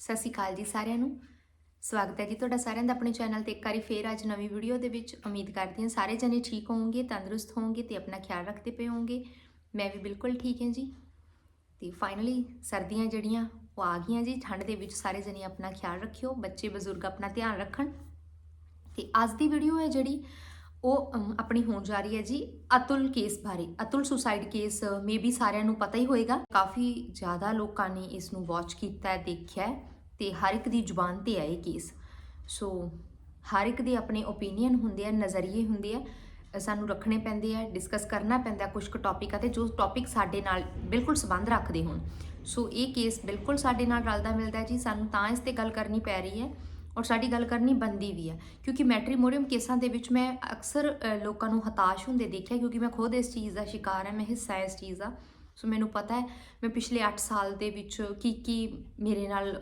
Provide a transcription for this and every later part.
ਸਤਿ ਸ਼੍ਰੀ ਅਕਾਲ ਜੀ ਸਾਰਿਆਂ ਨੂੰ। ਸਵਾਗਤ ਹੈ ਜੀ ਤੁਹਾਡਾ ਸਾਰਿਆਂ ਦਾ ਆਪਣੇ ਚੈਨਲ ਤੇ। ਇੱਕ ਵਾਰੀ ਫੇਰ ਅੱਜ ਨਵੀਂ ਵੀਡੀਓ ਦੇ ਵਿੱਚ ਉਮੀਦ ਕਰਦੀ ਹਾਂ ਸਾਰੇ ਜਣੇ ਠੀਕ ਹੋਵੋਗੇ, ਤੰਦਰੁਸਤ ਹੋਵੋਗੇ ਤੇ ਆਪਣਾ ਖਿਆਲ ਰੱਖਦੇ ਪਏ ਹੋਵੋਗੇ। ਮੈਂ ਵੀ ਬਿਲਕੁਲ ਠੀਕ ਹਾਂ ਜੀ। ਤੇ ਫਾਈਨਲੀ ਸਰਦੀਆਂ ਜਿਹੜੀਆਂ ਉਹ ਆ ਗਈਆਂ ਜੀ। ਠੰਡ ਦੇ ਵਿੱਚ ਸਾਰੇ ਜਣੇ ਆਪਣਾ ਖਿਆਲ ਰੱਖਿਓ। ਬੱਚੇ ਬਜ਼ੁਰਗ ਆਪਣਾ ਧਿਆਨ ਰੱਖਣ। ਤੇ ਅੱਜ ਦੀ ਵੀਡੀਓ ਹੈ ਜਿਹੜੀ ਉਹ ਆਪਣੀ ਹੋਣ ਜਾ ਰਹੀ ਹੈ ਜੀ ਅਤੁਲ ਕੇਸ ਬਾਰੇ। ਅਤੁਲ ਸੁਸਾਈਡ ਕੇਸ ਮੇਬੀ ਸਾਰਿਆਂ ਨੂੰ ਪਤਾ ਹੀ ਹੋਏਗਾ। ਕਾਫੀ ਜ਼ਿਆਦਾ ਲੋਕਾਂ ਨੇ ਇਸ ਨੂੰ ਵਾਚ ਕੀਤਾ ਹੈ ਦੇਖਿਆ ਹੈ ਤੇ ਹਰ ਇੱਕ ਦੀ ਜ਼ੁਬਾਨ ਤੇ ਹੈ ਇਹ ਕੇਸ। ਸੋ, ਹਰ ਇੱਕ ਦੇ ਆਪਣੇ ਓਪੀਨੀਅਨ ਹੁੰਦੇ ਆ, ਨਜ਼ਰੀਏ ਹੁੰਦੇ ਆ। ਸਾਨੂੰ ਰੱਖਣੇ ਪੈਂਦੇ ਆ ਡਿਸਕਸ ਕਰਨਾ ਪੈਂਦਾ ਕੁਝ ਕੁ ਟੌਪਿਕਾਂ ਅਤੇ ਜੋ ਟੌਪਿਕ ਸਾਡੇ ਨਾਲ ਬਿਲਕੁਲ ਸੰਬੰਧ ਰੱਖਦੇ ਹੋਣ। ਸੋ, ਇਹ ਕੇਸ ਬਿਲਕੁਲ ਸਾਡੇ ਨਾਲ ਰਲਦਾ ਮਿਲਦਾ ਜੀ। ਸਾਨੂੰ ਤਾਂ ਇਸ ਤੇ ਗੱਲ ਕਰਨੀ ਪੈ ਰਹੀ ਹੈ। ਔਰ ਸਾਡੀ ਗੱਲ ਕਰਨੀ ਬੰਦੀ ਵੀ ਹੈ। ਕਿਉਂਕਿ ਮੈਟਰੀਮੋਨੀਅਮ ਕੇਸਾਂ ਦੇ ਵਿੱਚ ਮੈਂ ਅਕਸਰ ਲੋਕਾਂ ਨੂੰ ਹਤਾਸ਼ ਹੁੰਦੇ ਦੇਖਿਆ ਕਿਉਂਕਿ ਮੈਂ ਖੁਦ ਇਸ ਚੀਜ਼ ਦਾ ਸ਼ਿਕਾਰ ਹਾਂ, ਮੈਂ ਹਿੱਸਾ ਹਾਂ ਇਸ ਚੀਜ਼ ਦਾ। ਸੋ ਮੈਨੂੰ ਪਤਾ ਹੈ ਮੈਂ ਪਿਛਲੇ 8 ਸਾਲ ਦੇ ਵਿੱਚ ਕੀ ਕੀ ਮੇਰੇ ਨਾਲ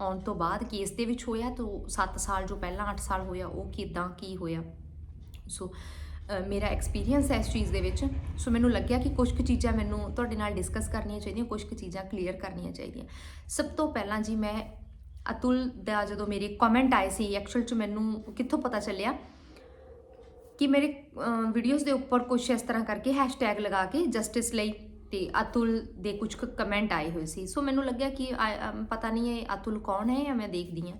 ਆਉਣ ਤੋਂ ਬਾਅਦ ਕੇਸ ਦੇ ਵਿੱਚ ਹੋਇਆ ਤੋਂ 7 ਸਾਲ ਜੋ ਪਹਿਲਾਂ 8 ਸਾਲ ਹੋਇਆ, ਉਹ ਕਿਦਾਂ ਕੀ ਹੋਇਆ। ਸੋ ਮੇਰਾ ਐਕਸਪੀਰੀਅੰਸ ਹੈ ਇਸ ਚੀਜ਼ ਦੇ ਵਿੱਚ। ਸੋ ਮੈਨੂੰ ਲੱਗਿਆ ਕਿ ਕੁਝ ਕੁ ਚੀਜ਼ਾਂ ਮੈਨੂੰ ਤੁਹਾਡੇ ਨਾਲ ਡਿਸਕਸ ਕਰਨੀਆਂ ਚਾਹੀਦੀਆਂ ਕੁਝ ਕੁ ਚੀਜ਼ਾਂ ਕਲੀਅਰ ਕਰਨੀਆਂ ਚਾਹੀਦੀਆਂ। ਸਭ ਤੋਂ ਪਹਿਲਾਂ ਜੀ ਮੈਂ ਅਤੁਲ ਦਾ ਜਦੋਂ ਮੇਰੇ ਕਮੈਂਟ ਆਏ ਸੀ ਐਕਚੁਅਲ ਚ ਮੈਨੂੰ ਕਿੱਥੋਂ ਪਤਾ ਚੱਲਿਆ ਕਿ ਮੇਰੇ ਵੀਡੀਓਜ਼ ਦੇ ਉੱਪਰ ਕੁਝ ਇਸ ਤਰ੍ਹਾਂ ਕਰਕੇ ਹੈਸ਼ਟੈਗ ਲਗਾ ਕੇ ਜਸਟਿਸ ਲਈ ਤੇ ਅਤੁਲ ਦੇ ਕੁਝ ਕਮੈਂਟ ਆਏ ਹੋਏ ਸੀ। ਸੋ ਮੈਨੂੰ ਲੱਗਿਆ ਕਿ I- ਪਤਾ ਨਹੀਂ ਇਹ ਅਤੁਲ ਕੌਣ ਹੈ ਜਾਂ ਮੈਂ ਦੇਖਦੀ ਹਾਂ।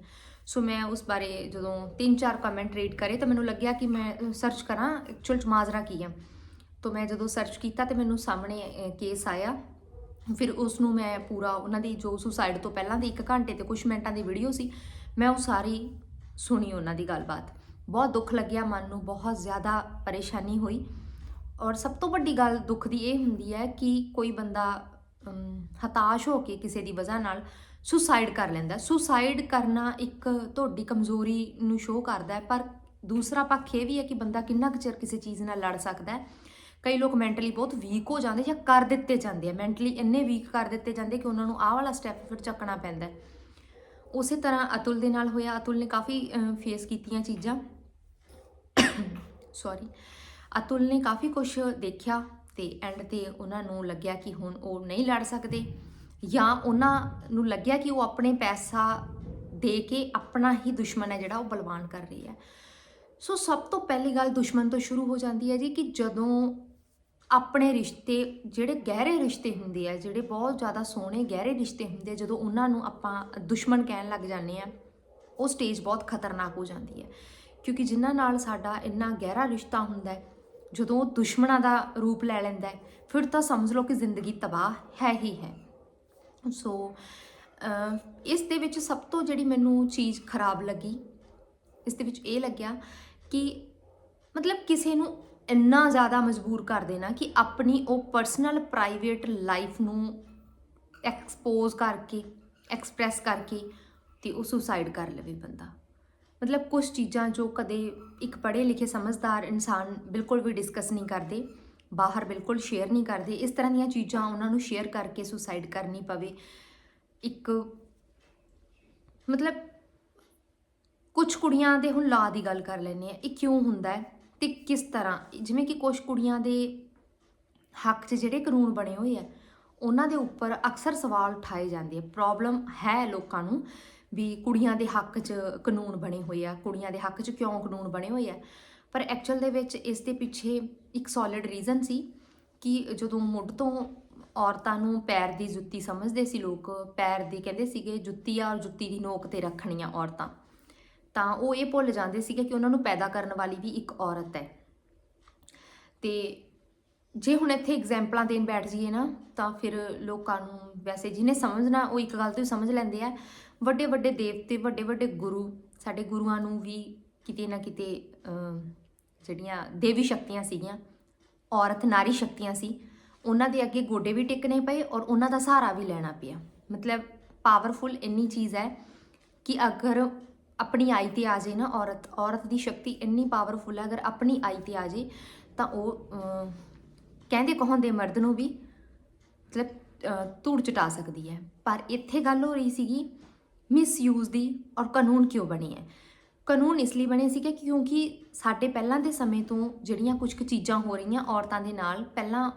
ਸੋ ਮੈਂ ਉਸ ਬਾਰੇ ਜਦੋਂ ਤਿੰਨ ਚਾਰ ਕਮੈਂਟ ਰੀਡ ਕਰੇ ਤਾਂ ਮੈਨੂੰ ਲੱਗਿਆ ਕਿ ਮੈਂ ਸਰਚ ਕਰਾਂ ਐਕਚੁਅਲ ਚ ਮਾਜਰਾ ਕੀ ਹੈ ਤਾਂ ਮੈਂ ਜਦੋਂ ਸਰਚ ਕੀਤਾ ਤੇ ਮੈਨੂੰ ਸਾਹਮਣੇ ਕੇਸ ਆਇਆ। ਫਿਰ ਉਸ ਨੂੰ ਮੈਂ ਪੂਰਾ ਉਹਨਾਂ ਦੀ ਜੋ ਸੁਸਾਈਡ ਤੋਂ ਪਹਿਲਾਂ ਦੀ 1 ਘੰਟੇ ਤੇ ਕੁਝ ਮਿੰਟਾਂ ਦੀ ਵੀਡੀਓ ਸੀ, ਮੈਂ ਉਹ ਸਾਰੀ ਸੁਣੀ ਉਹਨਾਂ ਦੀ ਗੱਲਬਾਤ। ਬਹੁਤ ਦੁੱਖ ਲੱਗਿਆ ਮਨ ਨੂੰ, ਬਹੁਤ ਜ਼ਿਆਦਾ ਪਰੇਸ਼ਾਨੀ ਹੋਈ। ਔਰ ਸਭ ਤੋਂ ਵੱਡੀ ਗੱਲ ਦੁੱਖ ਦੀ ਇਹ ਹੁੰਦੀ ਹੈ ਕਿ ਕੋਈ ਬੰਦਾ ਹਤਾਸ਼ ਹੋ ਕੇ ਕਿਸੇ ਦੀ ਵਜ੍ਹਾ ਨਾਲ ਸੁਸਾਈਡ ਕਰ ਲੈਂਦਾ ਸੁਸਾਈਡ ਕਰਨਾ ਇੱਕ ਤੁਹਾਡੀ ਕਮਜ਼ੋਰੀ ਨੂੰ ਸ਼ੋਅ ਕਰਦਾ ਹੈ, ਪਰ ਦੂਸਰਾ ਪੱਖ ਇਹ ਵੀ ਹੈ ਕਿ ਬੰਦਾ ਕਿੰਨਾ ਕੁ ਚਿਰ ਕਿਸੇ ਚੀਜ਼ ਨਾਲ ਲੜ ਸਕਦਾ ਹੈ। ਕਈ ਲੋਕ ਮੈਂਟਲੀ ਬਹੁਤ ਵੀਕ ਹੋ ਜਾਂਦੇ ਜਾਂ ਕਰ ਦਿੱਤੇ ਜਾਂਦੇ ਆ। ਮੈਂਟਲੀ ਇੰਨੇ ਵੀਕ ਕਰ ਦਿੱਤੇ ਜਾਂਦੇ ਕਿ ਉਹਨਾਂ ਨੂੰ ਆਹ ਵਾਲਾ ਸਟੈਪ ਫਿਰ ਚੱਕਣਾ ਪੈਂਦਾ ਉਸੇ ਤਰ੍ਹਾਂ ਅਤੁਲ ਦੇ ਨਾਲ ਹੋਇਆ। ਅਤੁਲ ਨੇ ਕਾਫੀ ਫੇਸ ਕੀਤੀਆਂ ਚੀਜ਼ਾਂ। ਸੌਰੀ ਅਤੁਲ ਨੇ ਕਾਫੀ ਕੁਝ ਦੇਖਿਆ ਤੇ ਐਂਡ ਤੇ ਉਹਨਾਂ ਨੂੰ ਲੱਗਿਆ ਕਿ ਹੁਣ ਉਹ ਨਹੀਂ ਲੜ ਸਕਦੇ ਜਾਂ ਉਹਨਾਂ ਨੂੰ ਲੱਗਿਆ ਕਿ ਉਹ ਆਪਣੇ ਪੈਸਾ ਦੇ ਕੇ ਆਪਣਾ ਹੀ ਦੁਸ਼ਮਣ ਹੈ ਜਿਹੜਾ ਉਹ ਬਲਵਾਨ ਕਰ ਰਹੀ ਹੈ। ਸੋ ਸਭ ਤੋਂ ਪਹਿਲੀ ਗੱਲ ਦੁਸ਼ਮਣ ਤੋਂ ਸ਼ੁਰੂ ਹੋ ਜਾਂਦੀ ਹੈ ਜੀ ਕਿ ਜਦੋਂ ਆਪਣੇ ਰਿਸ਼ਤੇ, ਜਿਹੜੇ ਗਹਿਰੇ ਰਿਸ਼ਤੇ ਹੁੰਦੇ ਆ, ਜਿਹੜੇ ਬਹੁਤ ਜ਼ਿਆਦਾ ਸੋਹਣੇ, ਗਹਿਰੇ ਰਿਸ਼ਤੇ ਹੁੰਦੇ ਆ, ਜਦੋਂ ਉਹਨਾਂ ਨੂੰ ਆਪਾਂ ਦੁਸ਼ਮਣ ਕਹਿਣ ਲੱਗ ਜਾਂਦੇ ਆ, ਉਹ ਸਟੇਜ ਬਹੁਤ ਖਤਰਨਾਕ ਹੋ ਜਾਂਦੀ ਹੈ। ਕਿਉਂਕਿ ਜਿਨ੍ਹਾਂ ਨਾਲ ਸਾਡਾ ਇੰਨਾ ਗਹਿਰਾ ਰਿਸ਼ਤਾ ਹੁੰਦਾ ਹੈ, ਜਦੋਂ ਉਹ ਦੁਸ਼ਮਣਾਂ ਦਾ ਰੂਪ ਲੈ ਲੈਂਦਾ ਹੈ, ਫਿਰ ਤਾਂ ਸਮਝ ਲਓ ਕਿ ਜ਼ਿੰਦਗੀ ਤਬਾਹ ਹੈ ਹੀ ਹੈ। ਸੋ ਇਸ ਦੇ ਵਿੱਚ ਸਭ ਤੋਂ ਜਿਹੜੀ ਮੈਨੂੰ ਚੀਜ਼ ਖਰਾਬ ਲੱਗੀ, ਇਸ ਦੇ ਵਿੱਚ ਇਹ ਲੱਗਿਆ ਕਿ ਮਤਲਬ ਕਿਸੇ ਨੂੰ ਇੰਨਾ ਜ਼ਿਆਦਾ ਮਜਬੂਰ ਕਰ ਦੇਣਾ ਕਿ ਆਪਣੀ ਉਹ ਪਰਸਨਲ ਪ੍ਰਾਈਵੇਟ ਲਾਈਫ ਨੂੰ ਐਕਸਪੋਜ਼ ਕਰਕੇ ਐਕਸਪ੍ਰੈਸ ਕਰਕੇ ਤੇ ਉਹ ਸੁਸਾਈਡ ਕਰ ਲਵੇ ਬੰਦਾ। ਮਤਲਬ ਕੁਝ ਚੀਜ਼ਾਂ ਜੋ ਕਦੇ ਇੱਕ ਪੜ੍ਹੇ ਲਿਖੇ ਸਮਝਦਾਰ ਇਨਸਾਨ ਬਿਲਕੁਲ ਵੀ ਡਿਸਕਸ ਨਹੀਂ ਕਰਦੇ, ਬਾਹਰ ਬਿਲਕੁਲ ਸ਼ੇਅਰ ਨਹੀਂ ਕਰਦੇ, ਇਸ ਤਰ੍ਹਾਂ ਦੀਆਂ ਚੀਜ਼ਾਂ ਉਹਨਾਂ ਨੂੰ ਸ਼ੇਅਰ ਕਰਕੇ ਸੁਸਾਈਡ ਕਰਨੀ ਪਵੇ, ਇੱਕ ਮਤਲਬ ਕੁਝ ਕੁੜੀਆਂ ਦੇ ਹੁਣ ਲਾ ਦੀ ਗੱਲ ਕਰ ਲੈਂਦੇ ਆ ਇਹ ਕਿਉਂ ਹੁੰਦਾ ਹੈ? ਤੇ ਕਿਸ ਤਰ੍ਹਾਂ? ਜਿਵੇਂ ਕਿ ਕੁਝ ਕੁੜੀਆਂ ਦੇ ਹੱਕ 'ਚ ਜਿਹੜੇ ਕਾਨੂੰਨ ਬਣੇ ਹੋਏ ਆ, ਉਹਨਾਂ ਦੇ ਉੱਪਰ ਅਕਸਰ ਸਵਾਲ ਉਠਾਏ ਜਾਂਦੇ ਆ। ਪ੍ਰੋਬਲਮ ਹੈ ਲੋਕਾਂ ਨੂੰ ਵੀ ਕੁੜੀਆਂ ਦੇ ਹੱਕ 'ਚ ਕਾਨੂੰਨ ਬਣੇ ਹੋਏ ਆ, ਕੁੜੀਆਂ ਦੇ ਹੱਕ 'ਚ ਕਿਉਂ ਕਾਨੂੰਨ ਬਣੇ ਹੋਏ ਆ? ਪਰ ਐਕਚੁਅਲ ਦੇ ਵਿੱਚ ਇਸ ਦੇ ਪਿੱਛੇ ਇੱਕ ਸੋਲਿਡ ਰੀਜ਼ਨ ਸੀ ਕਿ ਜਦੋਂ ਮੁੱਢ ਤੋਂ ਔਰਤਾਂ ਨੂੰ ਪੈਰ ਦੀ ਜੁੱਤੀ ਸਮਝਦੇ ਸੀ ਲੋਕ, ਪੈਰ ਦੀ ਕਹਿੰਦੇ ਸੀਗੇ ਜੁੱਤੀ ਆ ਔਰ ਜੁੱਤੀ ਦੀ ਨੋਕ ਤੇ ਰੱਖਣੀਆਂ ਔਰਤਾਂ। ਤਾਂ ਉਹ ਇਹ ਭੁੱਲ ਜਾਂਦੇ ਸੀਗੇ ਕਿ ਉਹਨਾਂ ਨੂੰ ਪੈਦਾ ਕਰਨ ਵਾਲੀ ਵੀ ਇੱਕ ਔਰਤ ਹੈ। ਤੇ ਜੇ ਹੁਣ ਇੱਥੇ ਐਗਜ਼ਾਮਪਲਾਂ ਦੇਣ ਬੈਠ ਜਾਈਏ ਨਾ, ਤਾਂ ਫਿਰ ਲੋਕਾਂ ਨੂੰ ਵੈਸੇ ਜਿਹਨੇ ਸਮਝਣਾ, ਉਹ ਇੱਕ ਗੱਲ ਤੋਂ ਸਮਝ ਲੈਂਦੇ ਆ। ਵੱਡੇ ਵੱਡੇ ਦੇਵਤੇ ਵੱਡੇ ਵੱਡੇ ਗੁਰੂ, ਸਾਡੇ ਗੁਰੂਆਂ ਨੂੰ ਵੀ ਕਿਤੇ ਨਾ ਕਿਤੇ ਜਿਹੜੀਆਂ ਦੇਵੀ ਸ਼ਕਤੀਆਂ ਸੀਗੀਆਂ, ਔਰਤ ਨਾਰੀ ਸ਼ਕਤੀਆਂ ਸੀ, ਉਹਨਾਂ ਦੇ ਅੱਗੇ ਗੋਡੇ ਵੀ ਟਿਕਣੇ ਪਏ ਔਰ ਉਹਨਾਂ ਦਾ ਸਹਾਰਾ ਵੀ ਲੈਣਾ ਪਿਆ। ਮਤਲਬ ਪਾਵਰਫੁਲ ਇੰਨੀ ਚੀਜ਼ ਹੈ ਕਿ ਅਗਰ ਆਪਣੀ ਆਈ ਤੇ ਆ ਜੇ ਨਾ ਔਰਤ ਔਰਤ ਦੀ ਸ਼ਕਤੀ ਇੰਨੀ ਪਾਵਰਫੁਲ ਹੈ ਅਗਰ ਆਪਣੀ ਆਈ ਤੇ ਆ ਜੇ ਤਾਂ ਉਹ ਅਮ, ਕਹਿੰਦੇ ਕਹਾਉਂਦੇ ਮਰਦ ਨੂੰ ਵੀ ਮਤਲਬ ਧੂੜ ਚਟਾ ਸਕਦੀ ਹੈ। ਪਰ ਇੱਥੇ ਗੱਲ ਹੋ ਰਹੀ ਸੀਗੀ ਮਿਸਯੂਜ਼ ਦੀ ਔਰ ਕਾਨੂੰਨ ਕਿਉਂ ਬਣੀ ਹੈ? ਕਾਨੂੰਨ ਇਸ ਲਈ ਬਣੇ ਸੀਗੇ ਕਿਉਂਕਿ ਸਾਡੇ ਪਹਿਲਾਂ ਦੇ ਸਮੇਂ ਤੋਂ ਜਿਹੜੀਆਂ ਕੁਝ ਕੁ ਚੀਜ਼ਾਂ ਹੋ ਰਹੀਆਂ ਔਰਤਾਂ ਦੇ ਨਾਲ ਪਹਿਲਾਂ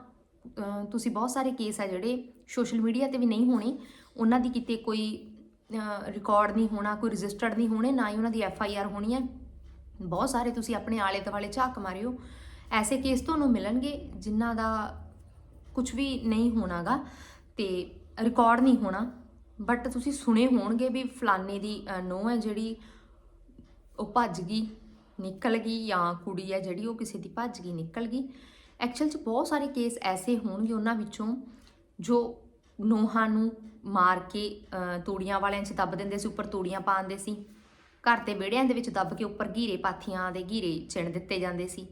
ਤੁਸੀਂ ਬਹੁਤ ਸਾਰੇ ਕੇਸ ਆ ਜਿਹੜੇ ਸੋਸ਼ਲ ਮੀਡੀਆ ਤੇ ਵੀ ਨਹੀਂ ਹੋਣੇ ਉਹਨਾਂ ਦੀ ਕਿਤੇ ਕੋਈ ਰਿਕਾਰਡ ਨਹੀਂ ਹੋਣਾ, ਕੋਈ ਰਜਿਸਟਰਡ ਨਹੀਂ ਹੋਣੇ, ਨਾ ਹੀ ਉਹਨਾਂ ਦੀ ਐਫ ਆਈ ਆਰ ਹੋਣੀ ਹੈ। ਬਹੁਤ ਸਾਰੇ ਤੁਸੀਂ ਆਪਣੇ ਆਲੇ ਦੁਆਲੇ ਝਾਕ ਮਾਰਿਓ। ਐਸੇ ਕੇਸ ਤੁਹਾਨੂੰ ਮਿਲਣਗੇ ਜਿਨ੍ਹਾਂ ਦਾ ਕੁਝ ਵੀ ਨਹੀਂ ਹੋਣਾਗਾ ਤੇ ਰਿਕਾਰਡ ਨਹੀਂ ਹੋਣਾ। ਬਟ ਤੁਸੀਂ ਸੁਣੇ ਹੋਣਗੇ ਵੀ ਫਲਾਨੇ ਦੀ ਨੋ ਹੈ ਜਿਹੜੀ, ਉਹ ਭੱਜ ਗਈ, ਨਿਕਲ ਗਈ ਜਾਂ ਕੁੜੀ ਹੈ ਜਿਹੜੀ, ਉਹ ਕਿਸੇ ਦੀ ਭੱਜ ਗਈ, ਨਿਕਲ ਗਈ। ਐਕਚੁਅਲ 'ਚ ਬਹੁਤ ਸਾਰੇ ਕੇਸ ਐਸੇ ਹੋਣਗੇ ਉਹਨਾਂ ਵਿੱਚੋਂ ਜੋ ਨੋਹਾਂ ਨੂੰ ਮਾਰ ਕੇ ਤੂੜੀਆਂ ਵਾਲਿਆਂ 'ਚ ਦੱਬ ਦਿੰਦੇ ਸੀ, ਉੱਪਰ ਤੂੜੀਆਂ ਪਾਉਂਦੇ ਸੀ। ਘਰ ਦੇ ਵਿਹੜਿਆਂ ਦੇ ਵਿੱਚ ਦੱਬ ਕੇ ਉੱਪਰ ਘੀਰੇ ਪਾਥੀਆਂ ਦੇ ਘੀਰੇ ਚਿਣ ਦਿੱਤੇ ਜਾਂਦੇ ਸੀ।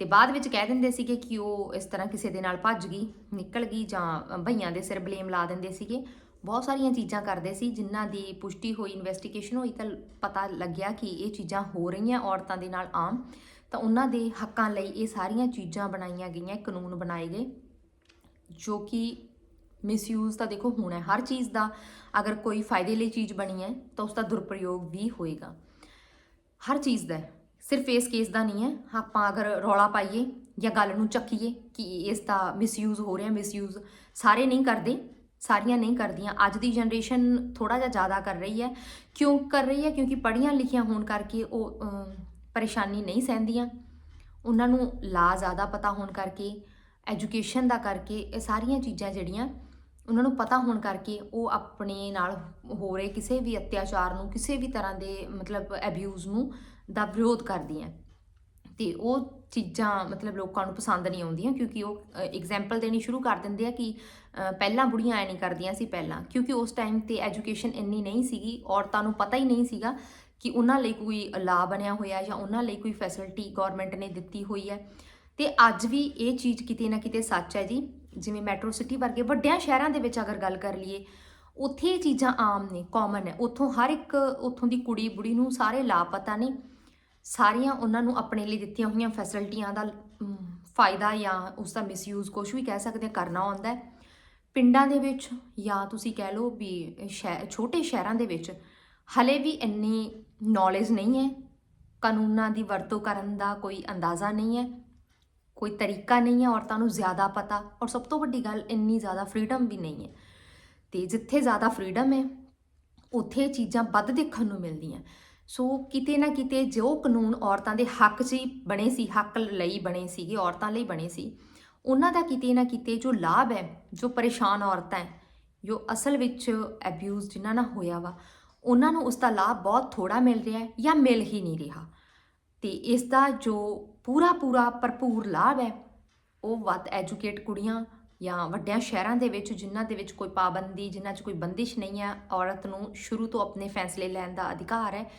ਤੇ ਬਾਅਦ ਵਿੱਚ ਕਹਿ ਦਿੰਦੇ ਸੀਗੇ ਕਿ ਉਹ ਇਸ ਤਰ੍ਹਾਂ ਕਿਸੇ ਦੇ ਨਾਲ ਭੱਜ ਗਈ, ਨਿਕਲ ਗਈ ਜਾਂ ਭਈਆਂ ਦੇ ਸਿਰ ਬਲੇਮ ਲਾ ਦਿੰਦੇ ਸੀਗੇ। ਬਹੁਤ ਸਾਰੀਆਂ ਚੀਜ਼ਾਂ ਕਰਦੇ ਸੀ, ਜਿਨ੍ਹਾਂ ਦੀ ਪੁਸ਼ਟੀ ਹੋਈ ਇਨਵੈਸਟੀਗੇਸ਼ਨ ਹੋਈ, ਤਾਂ ਪਤਾ ਲੱਗਿਆ ਕਿ ਇਹ ਚੀਜ਼ਾਂ ਹੋ ਰਹੀਆਂ ਔਰਤਾਂ ਦੇ ਨਾਲ ਆਮ। ਤਾਂ ਉਹਨਾਂ ਦੇ ਹੱਕਾਂ ਲਈ ਇਹ ਸਾਰੀਆਂ ਚੀਜ਼ਾਂ ਬਣਾਈਆਂ ਗਈਆਂ, ਕਾਨੂੰਨ ਬਣਾਏ ਗਏ, ਜੋ ਕਿ ਮਿਸਯੂਜ਼ ਤਾਂ ਦੇਖੋ ਹੋਣਾ ਹਰ ਚੀਜ਼ ਦਾ ਅਗਰ ਕੋਈ ਫਾਇਦੇ ਲਈ ਚੀਜ਼ ਬਣੀ ਹੈ, ਤਾਂ ਉਸ ਦਾ ਦੁਰਪ੍ਰਯੋਗ ਵੀ ਹੋਏਗਾ। ਹਰ ਚੀਜ਼ ਦਾ ਸਿਰਫ ਇਸ ਕੇਸ ਦਾ ਨਹੀਂ ਹੈ, ਆਪਾਂ ਅਗਰ ਰੌਲਾ ਪਾਈਏ ਜਾਂ ਗੱਲ ਨੂੰ ਚੱਕੀਏ ਕਿ ਇਸ ਦਾ ਮਿਸਯੂਜ਼ ਹੋ ਰਿਹਾ ਮਿਸਯੂਜ਼ ਸਾਰੇ ਨਹੀਂ ਕਰਦੇ, ਸਾਰੀਆਂ ਨਹੀਂ ਕਰਦੀਆਂ, ਅੱਜ ਦੀ ਜਨਰੇਸ਼ਨ ਥੋੜਾ ਜਿਹਾ ਜ਼ਿਆਦਾ ਕਰ ਰਹੀ ਹੈ। ਕਿਉਂ ਕਰ ਰਹੀ ਹੈ? ਕਿਉਂਕਿ ਪੜ੍ਹੀਆਂ ਲਿਖੀਆਂ ਹੋਣ ਕਰਕੇ ਉਹ ਪਰੇਸ਼ਾਨੀ ਨਹੀਂ ਸਹਿੰਦੀਆਂ। ਉਹਨਾਂ ਨੂੰ ਲਾ ਜ਼ਿਆਦਾ ਪਤਾ ਹੋਣ ਕਰਕੇ ਐਜੂਕੇਸ਼ਨ ਦਾ ਕਰਕੇ, ਇਹ ਸਾਰੀਆਂ ਚੀਜ਼ਾਂ ਜਿਹੜੀਆਂ ਉਹਨਾਂ ਨੂੰ ਪਤਾ ਹੋਣ ਕਰਕੇ ਉਹ ਆਪਣੇ ਨਾਲ ਹੋ ਰਹੇ ਕਿਸੇ ਵੀ ਅਤਿਆਚਾਰ ਨੂੰ, ਕਿਸੇ ਵੀ ਤਰ੍ਹਾਂ ਦੇ ਮਤਲਬ ਅਬਿਊਜ਼ ਨੂੰ ਦਾ ਵਿਰੋਧ ਕਰਦੀਆਂ। ਤੇ ਉਹ ਚੀਜ਼ਾਂ ਮਤਲਬ ਲੋਕਾਂ ਨੂੰ ਪਸੰਦ ਨਹੀਂ ਆਉਂਦੀਆਂ ਕਿਉਂਕਿ ਉਹ ਐਗਜ਼ਾਮਪਲ ਦੇਣੀ ਸ਼ੁਰੂ ਕਰ ਦਿੰਦੇ ਆ ਕਿ ਪਹਿਲਾਂ ਬੁੜੀਆਂ ਐ ਨਹੀਂ ਕਰਦੀਆਂ ਸੀ ਪਹਿਲਾਂ। ਕਿਉਂਕਿ ਉਸ ਟਾਈਮ ਤੇ ਐਜੂਕੇਸ਼ਨ ਇੰਨੀ ਨਹੀਂ ਸੀਗੀ, ਔਰਤਾਂ ਨੂੰ ਪਤਾ ਹੀ ਨਹੀਂ ਸੀਗਾ ਕਿ ਉਹਨਾਂ ਲਈ ਕੋਈ ਲਾਭ ਬਣਿਆ ਹੋਇਆ ਜਾਂ ਉਹਨਾਂ ਲਈ ਕੋਈ ਫੈਸਿਲਿਟੀ ਗਵਰਨਮੈਂਟ ਨੇ ਦਿੱਤੀ ਹੋਈ ਹੈ। ਤੇ ਅੱਜ ਵੀ ਇਹ ਚੀਜ਼ ਕਿਤੇ ਨਾ ਕਿਤੇ ਸੱਚ ਹੈ ਜੀ। ਜਿਵੇਂ ਮੈਟਰੋ ਸਿਟੀ ਵਰਗੇ ਵੱਡਿਆਂ ਸ਼ਹਿਰਾਂ ਦੇ ਵਿੱਚ ਅਗਰ ਗੱਲ ਕਰ ਲਈਏ, ਉੱਥੇ ਇਹ ਚੀਜ਼ਾਂ ਆਮ ਨੇ ਕਾਮਨ ਹੈ ਉੱਥੋਂ ਹਰ ਇੱਕ ਉੱਥੋਂ ਦੀ ਕੁੜੀ ਬੁੜੀ ਨੂੰ ਸਾਰੇ ਲਾਪਤਾ ਨੇ। ਸਾਰੀਆਂ ਉਹਨਾਂ ਨੂੰ ਆਪਣੇ ਲਈ ਦਿੱਤੀਆਂ ਹੋਈਆਂ ਫੈਸਿਲਿਟੀਆਂ ਦਾ ਫਾਇਦਾ ਜਾਂ ਉਸ ਦਾ ਮਿਸਯੂਜ਼ ਕੁਝ ਵੀ ਕਹਿ ਸਕਦੇ ਹਾਂ, ਕਰਨਾ ਆਉਂਦਾ ਹੈ। ਪਿੰਡਾਂ ਦੇ ਵਿੱਚ ਜਾਂ ਤੁਸੀਂ ਕਹਿ ਲਓ ਵੀ ਸ਼ਹਿ- ਛੋਟੇ ਸ਼ਹਿਰਾਂ ਦੇ ਵਿੱਚ ਹਲੇ ਵੀ ਇੰਨੀ ਨੌਲੇਜ ਨਹੀਂ ਹੈ। ਕਾਨੂੰਨਾਂ ਦੀ ਵਰਤੋਂ ਕਰਨ ਦਾ ਕੋਈ ਅੰਦਾਜ਼ਾ ਨਹੀਂ ਹੈ। ਕੋਈ ਤਰੀਕਾ ਨਹੀਂ ਹੈ ਔਰਤਾਂ ਨੂੰ ਜ਼ਿਆਦਾ ਪਤਾ ਔਰ ਸਭ ਤੋਂ ਵੱਡੀ ਗੱਲ ਇੰਨੀ ਜ਼ਿਆਦਾ ਫ੍ਰੀडम ਵੀ ਨਹੀਂ ਹੈ। ਤੇ ਜਿੱਥੇ ਜ਼ਿਆਦਾ ਫ੍ਰੀडम ਹੈ, ਉੱਥੇ ਚੀਜ਼ਾਂ ਵੱਧ ਦੇਖਣ ਨੂੰ ਮਿਲਦੀਆਂ। ਸੋ ਕਿਤੇ ਨਾ ਕਿਤੇ ਜੋ ਕਾਨੂੰਨ ਔਰਤਾਂ ਦੇ ਹੱਕ 'ਚ ਹੀ ਬਣੇ ਸੀ, ਹੱਕ ਲਈ ਬਣੇ ਸੀਗੇ, ਔਰਤਾਂ ਲਈ ਬਣੇ ਸੀ, ਉਹਨਾਂ ਦਾ ਕਿਤੇ ਨਾ ਕਿਤੇ ਜੋ ਲਾਭ ਹੈ, ਜੋ ਪਰੇਸ਼ਾਨ ਔਰਤਾਂ ਹੈ, ਜੋ ਅਸਲ ਵਿੱਚ ਅਬਿਊਜ਼ ਜਿਨ੍ਹਾਂ ਨਾਲ ਹੋਇਆ ਵਾ, ਉਹਨਾਂ ਨੂੰ ਉਸ ਦਾ ਲਾਭ ਬਹੁਤ ਥੋੜਾ ਮਿਲ ਰਿਹਾ ਹੈ ਜਾਂ ਮਿਲ ਹੀ ਨਹੀਂ ਰਿਹਾ। ਤੇ ਇਸ ਦਾ ਜੋ ਪੂਰਾ ਪੂਰਾ ਭਰਪੂਰ ਲਾਭ ਹੈ। ਉਹ ਵੱਧ ਐਜੂਕੇਟ ਕੁੜੀਆਂ ਜਾਂ ਵੱਡਿਆਂ ਸ਼ਹਿਰਾਂ ਦੇ ਵਿੱਚ ਜਿਨ੍ਹਾਂ ਦੇ ਵਿੱਚ ਕੋਈ ਪਾਬੰਦੀ, ਜਿਨ੍ਹਾਂ 'ਚ ਕੋਈ ਬੰਦਿਸ਼ ਨਹੀਂ ਹੈ, ਔਰਤ ਨੂੰ ਸ਼ੁਰੂ ਤੋਂ ਆਪਣੇ ਫੈਸਲੇ ਲੈਣ ਦਾ ਅਧਿਕਾਰ ਹੈ।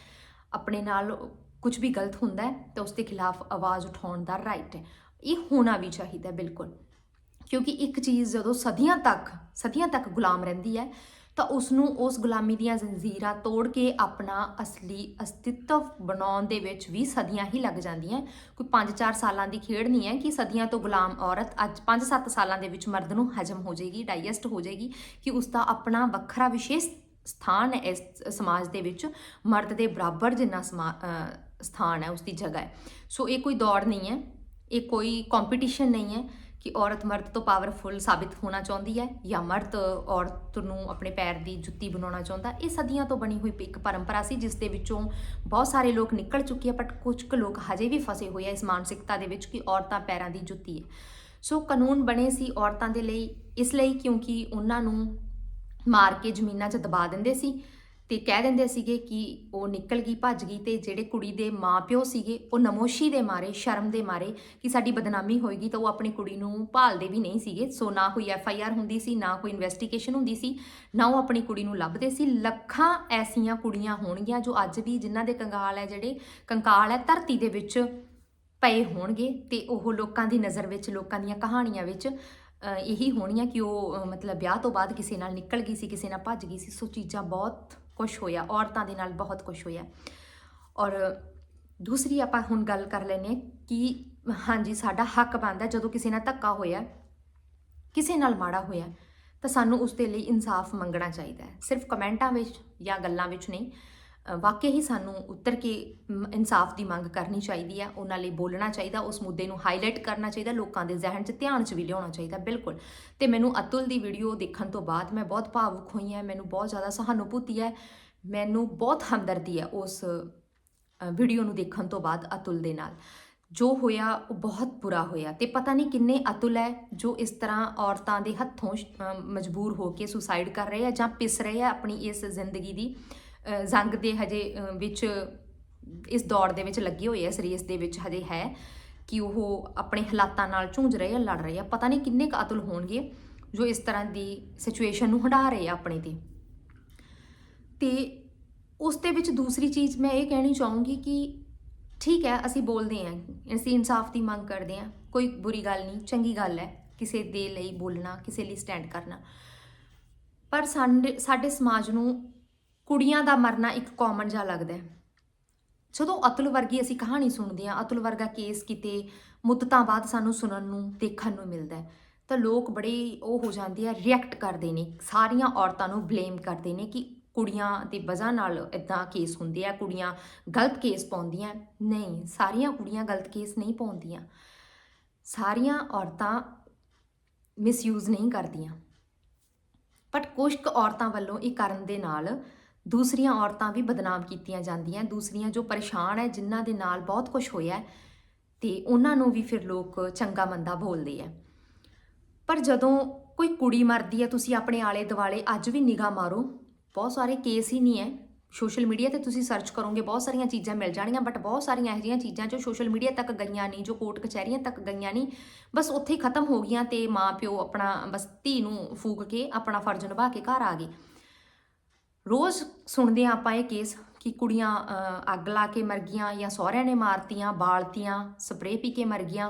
ਆਪਣੇ ਨਾਲ ਕੁਝ ਵੀ ਗਲਤ ਹੁੰਦਾ ਹੈ ਤਾਂ ਉਸ ਦੇ ਖਿਲਾਫ ਆਵਾਜ਼ ਉਠਾਉਣ ਦਾ ਰਾਈਟ ਹੈ। ਇਹ ਹੋਣਾ ਵੀ ਚਾਹੀਦਾ ਬਿਲਕੁਲ। ਕਿਉਂਕਿ ਇੱਕ ਚੀਜ਼ ਜਦੋਂ ਸਦੀਆਂ ਤੱਕ ਸਦੀਆਂ ਤੱਕ ਗੁਲਾਮ ਰਹਿੰਦੀ ਹੈ ਤਾਂ ਉਸ ਨੂੰ ਉਸ ਗੁਲਾਮੀ ਦੀਆਂ ਜ਼ੰਜੀਰਾਂ ਤੋੜ ਕੇ ਆਪਣਾ ਅਸਲੀ ਅਸਤਿਤਵ ਬਣਾਉਣ ਦੇ ਵਿੱਚ ਵੀ ਸਦੀਆਂ ਹੀ ਲੱਗ ਜਾਂਦੀਆਂ ਕੋਈ 5-4 ਸਾਲਾਂ ਦੀ ਖੇਡ ਨਹੀਂ ਹੈ ਕਿ ਸਦੀਆਂ ਤੋਂ ਗੁਲਾਮ ਔਰਤ ਅੱਜ 5-7 ਸਾਲਾਂ ਦੇ ਵਿੱਚ ਮਰਦ ਨੂੰ ਹਜਮ ਹੋ ਜਾਏਗੀ ਡਾਈਜੈਸਟ ਹੋ ਜਾਏਗੀ ਕਿ ਉਸ ਦਾ ਆਪਣਾ ਵੱਖਰਾ ਵਿਸ਼ੇਸ਼ ਸਥਾਨ ਹੈ ਇਸ ਸਮਾਜ ਦੇ ਵਿੱਚ। ਮਰਦ ਦੇ ਬਰਾਬਰ ਜਿੰਨਾ ਸਮਾ- ਸਥਾਨ ਹੈ, ਉਸ ਦੀ ਜਗ੍ਹਾ ਹੈ। ਸੋ ਇਹ ਕੋਈ ਦੌੜ ਨਹੀਂ ਹੈ, ਇਹ ਕੋਈ ਕੰਪੀਟੀਸ਼ਨ ਨਹੀਂ ਹੈ। ਕਿ ਔਰਤ ਮਰਦ ਤੋਂ ਪਾਵਰਫੁਲ ਸਾਬਿਤ ਹੋਣਾ ਚਾਹੁੰਦੀ ਹੈ ਜਾਂ ਮਰਦ ਔਰਤ ਨੂੰ ਆਪਣੇ ਪੈਰ ਦੀ ਜੁੱਤੀ ਬਣਾਉਣਾ ਚਾਹੁੰਦਾ, ਇਹ ਸਦੀਆਂ ਤੋਂ ਬਣੀ ਹੋਈ ਇੱਕ ਪਰੰਪਰਾ ਸੀ, ਜਿਸ ਦੇ ਵਿੱਚੋਂ ਬਹੁਤ ਸਾਰੇ ਲੋਕ ਨਿਕਲ ਚੁੱਕੇ ਆ ਬਟ ਕੁਝ ਕੁ ਲੋਕ ਹਜੇ ਵੀ ਫਸੇ ਹੋਏ ਆ ਇਸ ਮਾਨਸਿਕਤਾ ਦੇ ਵਿੱਚ ਕਿ ਔਰਤਾਂ ਪੈਰਾਂ ਦੀ ਜੁੱਤੀ ਹੈ। ਸੋ ਕਾਨੂੰਨ ਬਣੇ ਸੀ ਔਰਤਾਂ ਦੇ ਲਈ, ਇਸ ਲਈ ਕਿਉਂਕਿ ਉਹਨਾਂ ਨੂੰ ਮਾਰ ਕੇ ਜ਼ਮੀਨਾਂ 'ਚ ਦਬਾ ਦਿੰਦੇ ਸੀ। ਤੇ ਕਹਿ ਦਿੰਦੇ ਸੀਗੇ ਕਿ ਉਹ ਨਿਕਲ ਗਈ, ਭੱਜ ਗਈ ਤੇ ਜਿਹੜੇ ਕੁੜੀ ਦੇ ਮਾਪਿਓ ਸੀਗੇ, ਉਹ ਨਮੋਸ਼ੀ ਦੇ ਮਾਰੇ, ਸ਼ਰਮ ਦੇ ਮਾਰੇ ਕਿ ਸਾਡੀ ਬਦਨਾਮੀ ਹੋਏਗੀ ਤਾਂ ਉਹ ਆਪਣੀ ਕੁੜੀ ਨੂੰ ਭਾਲਦੇ ਵੀ ਨਹੀਂ ਸੀਗੇ। ਸੋ ਨਾ ਕੋਈ ਐਫ ਆਈ ਆਰ ਹੁੰਦੀ ਸੀ, ਨਾ ਕੋਈ ਇਨਵੈਸਟੀਗੇਸ਼ਨ ਹੁੰਦੀ ਸੀ, ਨਾ ਉਹ ਆਪਣੀ ਕੁੜੀ ਨੂੰ ਲੱਭਦੇ ਸੀ। ਲੱਖਾਂ ਐਸੀਆਂ ਕੁੜੀਆਂ ਹੋਣਗੀਆਂ ਜੋ ਅੱਜ ਵੀ ਜਿਨ੍ਹਾਂ ਦੇ ਕੰਗਾਲ ਹੈ ਜਿਹੜੇ, ਕੰਕਾਲ ਹੈ ਧਰਤੀ ਦੇ ਵਿੱਚ ਪਏ ਹੋਣਗੇ ਤੇ ਉਹ ਲੋਕਾਂ ਦੀ ਨਜ਼ਰ ਵਿੱਚ, ਲੋਕਾਂ ਦੀਆਂ ਕਹਾਣੀਆਂ ਵਿੱਚ ਇਹੀ ਹੋਣੀਆਂ ਕਿ ਉਹ ਮਤਲਬ ਵਿਆਹ ਤੋਂ ਬਾਅਦ ਕਿਸੇ ਨਾਲ ਨਿਕਲ ਗਈ ਸੀ, ਕਿਸੇ ਨਾਲ ਭੱਜ ਗਈ ਸੀ। ਸੋ ਚੀਜ਼ਾਂ ਬਹੁਤ ਕੁਝ ਹੋਇਆ, ਔਰਤਾਂ ਦੇ ਨਾਲ ਬਹੁਤ ਕੁਝ ਹੋਇਆ। ਔਰ ਦੂਸਰੀ ਆਪਾਂ ਹੁਣ ਗੱਲ ਕਰ ਲੈਨੇ ਹਾਂ ਕਿ ਹਾਂਜੀ, ਸਾਡਾ ਹੱਕ ਬਣਦਾ ਜਦੋਂ ਕਿਸੇ ਨਾਲ ਧੱਕਾ ਹੋਇਆ, ਕਿਸੇ ਨਾਲ ਮਾੜਾ ਹੋਇਆ, ਤਾਂ ਸਾਨੂੰ ਉਸ ਦੇ ਲਈ ਇਨਸਾਫ ਮੰਗਣਾ ਚਾਹੀਦਾ ਹੈ। ਸਿਰਫ ਕਮੈਂਟਾਂ ਵਿੱਚ ਜਾਂ ਗੱਲਾਂ ਵਿੱਚ ਨਹੀਂ ਵਾਕਿਆ ਹੀ ਸਾਨੂੰ ਉੱਤਰ ਕੇ ਇਨਸਾਫ ਦੀ ਮੰਗ ਕਰਨੀ ਚਾਹੀਦੀ ਹੈ ਉਹਨਾਂ ਲਈ ਬੋਲਣਾ ਚਾਹੀਦਾ, ਉਸ ਮੁੱਦੇ ਨੂੰ ਹਾਈਲਾਈਟ ਕਰਨਾ ਚਾਹੀਦਾ, ਲੋਕਾਂ ਦੇ ਜ਼ਿਹਨ 'ਚ ਧਿਆਨ 'ਚ ਵੀ ਲਿਆਉਣਾ ਚਾਹੀਦਾ, ਬਿਲਕੁਲ। ਤੇ ਮੈਨੂੰ ਅਤੁਲ ਦੀ ਵੀਡੀਓ ਦੇਖਣ ਤੋਂ ਬਾਅਦ ਮੈਂ ਬਹੁਤ ਭਾਵੁਕ ਹੋਈ ਹਾਂ, ਮੈਨੂੰ ਬਹੁਤ ਜ਼ਿਆਦਾ ਸਹਾਨੁਭੂਤੀ ਹੈ। ਮੈਨੂੰ ਬਹੁਤ ਹਮਦਰਦੀ ਹੈ ਉਸ ਵੀਡੀਓ ਨੂੰ ਦੇਖਣ ਤੋਂ ਬਾਅਦ ਅਤੁਲ ਦੇ ਨਾਲ। ਜੋ ਹੋਇਆ, ਉਹ ਬਹੁਤ ਬੁਰਾ ਹੋਇਆ। ਤੇ ਪਤਾ ਨਹੀਂ ਕਿੰਨੇ ਅਤੁਲ ਹੈ ਜੋ ਇਸ ਤਰ੍ਹਾਂ ਔਰਤਾਂ ਦੇ ਹੱਥੋਂ ਮਜਬੂਰ ਹੋ ਕੇ ਸੁਸਾਈਡ ਕਰ ਰਹੇ ਆ ਜਾਂ ਪਿਸ ਰਹੇ ਆ ਆਪਣੀ ਇਸ ਜ਼ਿੰਦਗੀ ਦੀ। ਜ਼ੰਗ ਦੇ ਹਜੇ ਵਿੱਚ ਇਸ ਦੌੜ ਦੇ ਵਿੱਚ ਲੱਗੇ ਹੋਏ ਆ ਇਸ ਰੇਸ ਦੇ ਵਿੱਚ ਹਜੇ ਹੈ ਕਿ ਉਹ ਆਪਣੇ ਹਾਲਾਤਾਂ ਨਾਲ ਝੂੰਝ ਰਹੇ ਆ, ਲੜ ਰਹੇ ਆ। ਪਤਾ ਨਹੀਂ ਕਿੰਨੇ ਕਾਤਲ ਹੋਣਗੇ ਜੋ ਇਸ ਤਰ੍ਹਾਂ ਦੀ ਸਿਚੁਏਸ਼ਨ ਨੂੰ ਹਟਾ ਰਹੇ ਆ ਆਪਣੇ ਤੇ। ਤੇ ਉਸ ਦੇ ਵਿੱਚ ਦੂਸਰੀ ਚੀਜ਼ ਮੈਂ ਇਹ ਕਹਿਣੀ ਚਾਹੂੰਗੀ ਕਿ ਠੀਕ ਹੈ, ਅਸੀਂ ਬੋਲਦੇ ਹਾਂ, ਅਸੀਂ ਇਨਸਾਫ ਦੀ ਮੰਗ ਕਰਦੇ ਹਾਂ, ਕੋਈ ਬੁਰੀ ਗੱਲ ਨਹੀਂ, ਚੰਗੀ ਗੱਲ ਹੈ, ਕਿਸੇ ਦੇ ਲਈ ਬੋਲਣਾ, ਕਿਸੇ ਲਈ ਸਟੈਂਡ ਕਰਨਾ। ਪਰ ਸਾਡੇ ਸਾਡੇ ਸਮਾਜ ਨੂੰ ਕੁੜੀਆਂ ਦਾ ਮਰਨਾ ਇੱਕ ਕਾਮਨ ਜਿਹਾ ਲੱਗਦਾ ਹੈ। ਜਦੋਂ ਅਤੁਲ ਵਰਗੀ ਅਸੀਂ ਕਹਾਣੀ ਸੁਣਦੇ ਹਾਂ, ਅਤੁਲ ਵਰਗਾ ਕੇਸ ਕਿਤੇ ਮੁੱਦਤਾਂ ਬਾਅਦ ਸਾਨੂੰ ਸੁਣਨ ਨੂੰ, ਦੇਖਣ ਨੂੰ ਮਿਲਦਾ ਹੈ। ਤਾਂ ਲੋਕ ਬੜੇ ਉਹ ਹੋ ਜਾਂਦੇ ਆ ਰਿਐਕਟ ਕਰਦੇ ਨੇ। ਸਾਰੀਆਂ ਔਰਤਾਂ ਨੂੰ ਬਲੇਮ ਕਰਦੇ ਨੇ ਕਿ ਕੁੜੀਆਂ ਦੀ ਵਜ੍ਹਾ ਨਾਲ ਇਦਾਂ ਕੇਸ ਹੁੰਦੇ ਆ, ਕੁੜੀਆਂ ਗਲਤ ਕੇਸ ਪਾਉਂਦੀਆਂ। ਨਹੀਂ, ਸਾਰੀਆਂ ਕੁੜੀਆਂ ਗਲਤ ਕੇਸ ਨਹੀਂ ਪਾਉਂਦੀਆਂ। ਸਾਰੀਆਂ ਔਰਤਾਂ ਮਿਸਯੂਜ਼ ਨਹੀਂ ਕਰਦੀਆਂ। ਬਟ ਕੁਝ ਕੁ ਔਰਤਾਂ ਵੱਲੋਂ ਇਹ ਕਰਨ ਦੇ ਨਾਲ ਦੂਸਰੀਆਂ ਔਰਤਾਂ ਵੀ ਬਦਨਾਮ ਕੀਤੀਆਂ ਜਾਂਦੀਆਂ ਦੂਸਰੀਆਂ ਜੋ ਪਰੇਸ਼ਾਨ ਹੈ ਜਿਨ੍ਹਾਂ ਦੇ ਨਾਲ ਬਹੁਤ ਕੁਝ ਹੋਇਆ ਹੈ, ਤੇ ਉਹਨਾਂ ਨੂੰ ਵੀ ਫਿਰ ਲੋਕ ਚੰਗਾ ਮੰਦਾ ਬੋਲਦੇ ਆ ਪਰ ਜਦੋਂ ਕੋਈ ਕੁੜੀ ਮਰਦੀ ਹੈ ਤੁਸੀਂ ਆਪਣੇ ਆਲੇ ਦੁਆਲੇ ਅੱਜ ਵੀ ਨਿਗਾਹ ਮਾਰੋ ਬਹੁਤ ਸਾਰੇ ਕੇਸ ਹੀ ਨਹੀਂ ਹੈ ਸੋਸ਼ਲ ਮੀਡੀਆ ਤੇ ਤੁਸੀਂ ਸਰਚ ਕਰੋਗੇ ਬਹੁਤ ਸਾਰੀਆਂ ਚੀਜ਼ਾਂ ਮਿਲ ਜਾਣਗੀਆਂ ਬਟ ਬਹੁਤ ਸਾਰੀਆਂ ਇਹੋ ਜਿਹੀਆਂ ਚੀਜ਼ਾਂ ਜੋ ਸੋਸ਼ਲ ਮੀਡੀਆ ਤੱਕ ਗਈਆਂ ਨਹੀਂ ਜੋ ਕੋਰਟ ਕਚਹਿਰੀਆਂ ਤੱਕ ਗਈਆਂ ਨਹੀਂ ਬਸ ਉੱਥੇ ਖਤਮ ਹੋ ਗਈਆਂ ਤੇ ਮਾਂ ਪਿਓ ਆਪਣਾ ਬਸ ਧੀ ਨੂੰ ਫੂਕ ਕੇ ਆਪਣਾ ਫਰਜ਼ ਨਿਭਾ ਕੇ ਘਰ ਆ ਗਏ। ਰੋਜ਼ ਸੁਣਦੇ ਹਾਂ ਆਪਾਂ ਇਹ ਕੇਸ ਕਿ ਕੁੜੀਆਂ ਅੱਗ ਲਾ ਕੇ ਮਰ ਗਈਆਂ ਜਾਂ ਸਹੁਰਿਆਂ ਨੇ ਮਾਰਤੀਆਂ, ਬਾਲਤੀਆਂ ਸਪਰੇਅ ਪੀ ਕੇ ਮਰ ਗਈਆਂ,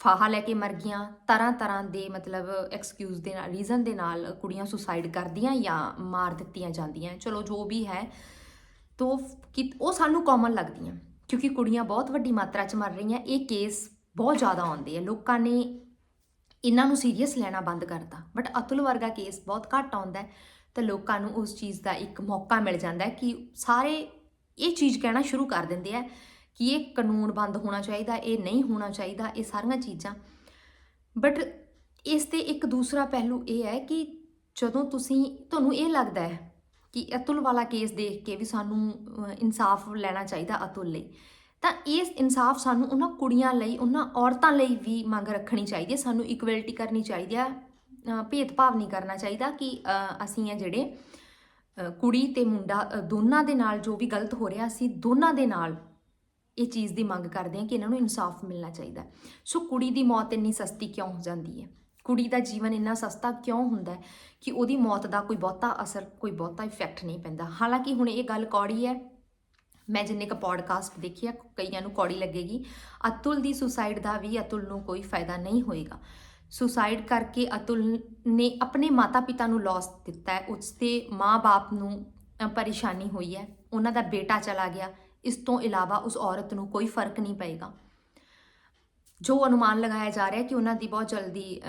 ਫਾਹਾ ਲੈ ਕੇ ਮਰ ਗਈਆਂ, ਤਰ੍ਹਾਂ ਤਰ੍ਹਾਂ ਦੇ ਮਤਲਬ ਐਕਸਕਿਊਜ਼ ਦੇ ਨਾਲ ਰੀਜ਼ਨ ਦੇ ਨਾਲ ਕੁੜੀਆਂ ਸੁਸਾਈਡ ਕਰਦੀਆਂ ਜਾਂ ਮਾਰ ਦਿੱਤੀਆਂ ਜਾਂਦੀਆਂ। ਚਲੋ ਜੋ ਵੀ ਹੈ, ਤੋ ਕਿ ਉਹ ਸਾਨੂੰ ਕਾਮਨ ਲੱਗਦੀਆਂ, ਕਿਉਂਕਿ ਕੁੜੀਆਂ ਬਹੁਤ ਵੱਡੀ ਮਾਤਰਾ 'ਚ ਮਰ ਰਹੀਆਂ, ਇਹ ਕੇਸ ਬਹੁਤ ਜ਼ਿਆਦਾ ਆਉਂਦੇ ਆ। ਲੋਕਾਂ ਨੇ ਇਹਨਾਂ ਨੂੰ ਸੀਰੀਅਸ ਲੈਣਾ ਬੰਦ ਕਰਤਾ ਬਟ ਅਤੁਲ ਵਰਗਾ ਕੇਸ ਬਹੁਤ ਘੱਟ ਆਉਂਦਾ ਹੈ। ਤਾਂ ਲੋਕਾਂ ਨੂੰ ਉਸ ਚੀਜ਼ ਦਾ ਇੱਕ ਮੌਕਾ ਮਿਲ ਜਾਂਦਾ ਹੈ ਕਿ ਸਾਰੇ ਇਹ ਚੀਜ਼ ਕਹਿਣਾ ਸ਼ੁਰੂ ਕਰ ਦਿੰਦੇ ਆ ਕਿ ਇਹ ਕਾਨੂੰਨ ਬੰਦ ਹੋਣਾ ਚਾਹੀਦਾ, ਇਹ ਨਹੀਂ ਹੋਣਾ ਚਾਹੀਦਾ, ਇਹ ਸਾਰੀਆਂ ਚੀਜ਼ਾਂ। ਬਟ ਇਸ ਤੇ ਇੱਕ ਦੂਸਰਾ ਪਹਿਲੂ ਇਹ ਹੈ ਕਿ ਜਦੋਂ ਤੁਸੀਂ, ਤੁਹਾਨੂੰ ਇਹ ਲੱਗਦਾ ਹੈ ਕਿ ਅਤੁਲ ਵਾਲਾ ਕੇਸ ਦੇਖ ਕੇ ਵੀ ਸਾਨੂੰ ਇਨਸਾਫ ਲੈਣਾ ਚਾਹੀਦਾ ਅਤੁਲ ਲਈ, ਤਾਂ ਇਸ ਇਨਸਾਫ ਸਾਨੂੰ ਉਹਨਾਂ ਕੁੜੀਆਂ ਲਈ, ਉਹਨਾਂ ਔਰਤਾਂ ਲਈ ਵੀ ਮੰਗ ਰੱਖਣੀ ਚਾਹੀਦੀ ਹੈ, ਸਾਨੂੰ ਇਕੁਐਲਿਟੀ ਕਰਨੀ ਚਾਹੀਦੀ ਹੈ। ਭੇਦਭਾਵ ਨਹੀਂ ਕਰਨਾ ਚਾਹੀਦਾ ਕਿ ਅਸੀਂ ਆ ਜਿਹੜੇ ਕੁੜੀ ਤੇ ਮੁੰਡਾ ਦੋਨਾਂ ਦੇ ਨਾਲ ਜੋ ਵੀ ਗਲਤ ਹੋ ਰਿਹਾ ਅਸੀਂ ਦੋਨਾਂ ਦੇ ਨਾਲ ਇਹ ਚੀਜ਼ ਦੀ ਮੰਗ ਕਰਦੇ ਹਾਂ ਕਿ ਇਹਨਾਂ ਨੂੰ ਇਨਸਾਫ ਮਿਲਣਾ ਚਾਹੀਦਾ ਸੋ ਕੁੜੀ ਦੀ ਮੌਤ ਇੰਨੀ ਸਸਤੀ ਕਿਉਂ ਹੋ ਜਾਂਦੀ ਹੈ? ਕੁੜੀ ਦਾ ਜੀਵਨ ਇੰਨਾ ਸਸਤਾ ਕਿਉਂ ਹੁੰਦਾ ਹੈ ਕਿ ਉਹਦੀ ਮੌਤ ਦਾ ਕੋਈ ਬਹੁਤਾ ਅਸਰ, ਕੋਈ ਬਹੁਤਾ ਇਫੈਕਟ ਨਹੀਂ ਪੈਂਦਾ? ਹਾਲਾਂਕਿ ਹੁਣ ਇਹ ਗੱਲ ਕੌੜੀ ਹੈ। ਮੈਂ ਜਿੰਨੇ ਕ ਪੋਡਕਾਸਟ ਦੇਖਿਆ ਕਈਆਂ ਨੂੰ ਕੌੜੀ ਲੱਗੇਗੀ। ਅਤੁਲ ਦੀ ਸੁਸਾਈਡ ਦਾ ਵੀ ਅਤੁਲ ਨੂੰ ਕੋਈ ਫਾਇਦਾ ਨਹੀਂ ਹੋਏਗਾ। ਸੁਸਾਈਡ ਕਰਕੇ ਅਤੁਲ ਨੇ ਆਪਣੇ ਮਾਤਾ-ਪਿਤਾ ਨੂੰ ਲਾਸ ਦਿੱਤਾ ਹੈ। ਉਸ ਦੇ ਮਾਂ-ਬਾਪ ਨੂੰ ਪਰੇਸ਼ਾਨੀ ਹੋਈ ਹੈ। ਉਹਨਾਂ ਦਾ ਬੇਟਾ ਚਲਾ ਗਿਆ। ਇਸ ਤੋਂ ਇਲਾਵਾ ਉਸ ਔਰਤ ਨੂੰ ਕੋਈ ਫ਼ਰਕ ਨਹੀਂ ਪਏਗਾ। ਜੋ ਅਨੁਮਾਨ ਲਗਾਇਆ ਜਾ ਰਿਹਾ ਹੈ ਕਿ ਉਹਨਾਂ ਦੀ ਬਹੁਤ ਜਲਦੀ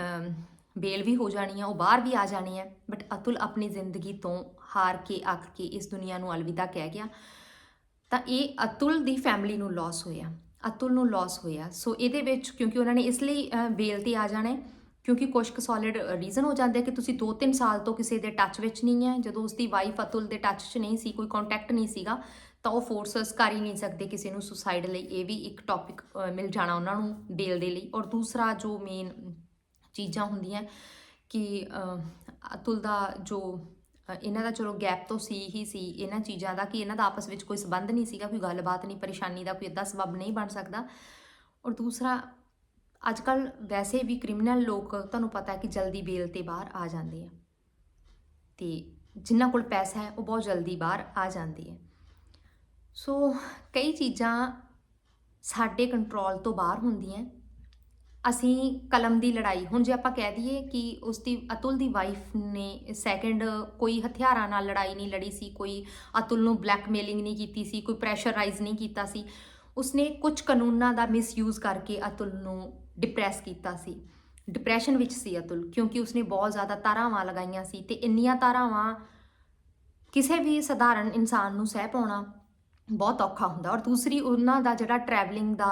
ਬੇਲ ਵੀ ਹੋ ਜਾਣੀ ਹੈ, ਉਹ ਬਾਹਰ ਵੀ ਆ ਜਾਣੀ ਹੈ। ਬਟ ਅਤੁਲ ਆਪਣੀ ਜ਼ਿੰਦਗੀ ਤੋਂ ਹਾਰ ਕੇ ਅੱਕ ਕੇ ਇਸ ਦੁਨੀਆ ਨੂੰ ਅਲਵਿਦਾ ਕਹਿ ਗਿਆ। ਤਾਂ ਇਹ ਅਤੁਲ ਦੀ ਫੈਮਿਲੀ ਨੂੰ ਲਾਸ ਹੋਇਆ। ਅਤੁਲ ਨੂੰ ਲਾਸ ਹੋਇਆ। ਸੋ ਇਹਦੇ ਵਿੱਚ ਕਿਉਂਕਿ ਉਹਨਾਂ ਨੇ ਇਸ ਲਈ ਬੇਲ ਤੇ ਆ ਜਾਣਾ ਕਿਉਂਕਿ ਕੁਝ ਕੁ ਸੋਲਿਡ ਰੀਜ਼ਨ ਹੋ ਜਾਂਦੇ ਕਿ ਤੁਸੀਂ 2-3 ਸਾਲ ਤੋਂ ਕਿਸੇ ਦੇ ਟੱਚ ਵਿੱਚ ਨਹੀਂ ਹੈ। ਜਦੋਂ ਉਸ ਦੀ ਵਾਈਫ ਅਤੁਲ ਦੇ ਟੱਚ 'ਚ ਨਹੀਂ ਸੀ, ਕੋਈ ਕੰਟੈਕਟ ਨਹੀਂ ਸੀਗਾ, ਤਾਂ ਉਹ ਫੋਰਸਸ ਕਰ ਹੀ ਨਹੀਂ ਸਕਦੇ ਕਿਸੇ ਨੂੰ ਸੁਸਾਈਡ ਲਈ। ਇਹ ਵੀ ਇੱਕ ਟੌਪਿਕ ਮਿਲ ਜਾਣਾ ਉਹਨਾਂ ਨੂੰ ਬੇਲ ਦੇ ਲਈ। ਔਰ ਦੂਸਰਾ ਜੋ ਮੇਨ ਚੀਜ਼ਾਂ ਹੁੰਦੀਆਂ ਕਿ ਅਤੁਲ ਦਾ ਜੋ ਇਹਨਾਂ ਦਾ ਚਲੋ ਗੈਪ ਤੋਂ ਸੀ ਹੀ ਸੀ। ਇਹਨਾਂ ਚੀਜ਼ਾਂ ਦਾ ਕਿ, ਇਹਨਾਂ ਦਾ ਆਪਸ ਵਿੱਚ ਕੋਈ ਸਬੰਧ ਨਹੀਂ ਸੀਗਾ, ਕੋਈ ਗੱਲਬਾਤ ਨਹੀਂ, ਪਰੇਸ਼ਾਨੀ ਦਾ ਕੋਈ ਇਦਾਂ ਸਬਬ ਨਹੀਂ ਬਣ ਸਕਦਾ। ਔਰ ਦੂਸਰਾ ਅੱਜ ਕੱਲ ਵੈਸੇ ਵੀ ਕ੍ਰਿਮੀਨਲ ਲੋਕ, ਤੁਹਾਨੂੰ ਪਤਾ ਹੈ ਕਿ ਜਲਦੀ ਬੇਲ ਤੇ ਬਾਹਰ ਆ ਜਾਂਦੇ ਆ। ਤੇ ਜਿਨ੍ਹਾਂ ਕੋਲ ਪੈਸਾ ਹੈ, ਉਹ ਬਹੁਤ ਜਲਦੀ ਬਾਹਰ ਆ ਜਾਂਦੇ ਆ। ਸੋ ਕਈ ਚੀਜ਼ਾਂ ਸਾਡੇ ਕੰਟਰੋਲ ਤੋਂ ਬਾਹਰ ਹੁੰਦੀਆਂ। ਅਸੀਂ ਕਲਮ ਦੀ ਲੜਾਈ, ਹੁਣ ਜੇ ਆਪਾਂ ਕਹਿ ਦਈਏ ਕਿ ਉਸ ਦੀ ਅਤੁਲ ਦੀ ਵਾਈਫ ਨੇ ਸੈਕੰਡ ਕੋਈ ਹਥਿਆਰਾਂ ਨਾਲ ਲੜਾਈ ਨਹੀਂ ਲੜੀ ਸੀ, ਕੋਈ ਅਤੁਲ ਨੂੰ ਬਲੈਕਮੇਲਿੰਗ ਨਹੀਂ ਕੀਤੀ ਸੀ, ਕੋਈ ਪ੍ਰੈਸ਼ਰਾਈਜ਼ ਨਹੀਂ ਕੀਤਾ ਸੀ, ਉਸਨੇ ਕੁਝ ਕਾਨੂੰਨਾਂ ਦਾ ਮਿਸਯੂਜ਼ ਕਰਕੇ ਅਤੁਲ ਨੂੰ ਡਿਪਰੈਸ ਕੀਤਾ ਸੀ। ਡਿਪਰੈਸ਼ਨ ਵਿੱਚ ਸੀ ਅਤੁਲ, ਕਿਉਂਕਿ ਉਸਨੇ ਬਹੁਤ ਜ਼ਿਆਦਾ ਤਾਰਾਵਾਂ ਲਗਾਈਆਂ ਸੀ ਤੇ ਇੰਨੀਆਂ ਤਾਰਾਵਾਂ ਕਿਸੇ ਵੀ ਸਧਾਰਨ ਇਨਸਾਨ ਨੂੰ ਸਹਿ ਪਾਉਣਾ ਬਹੁਤ ਔਖਾ ਹੁੰਦਾ। ਔਰ ਦੂਸਰੀ, ਉਹਨਾਂ ਦਾ ਜਿਹੜਾ ਟਰੈਵਲਿੰਗ ਦਾ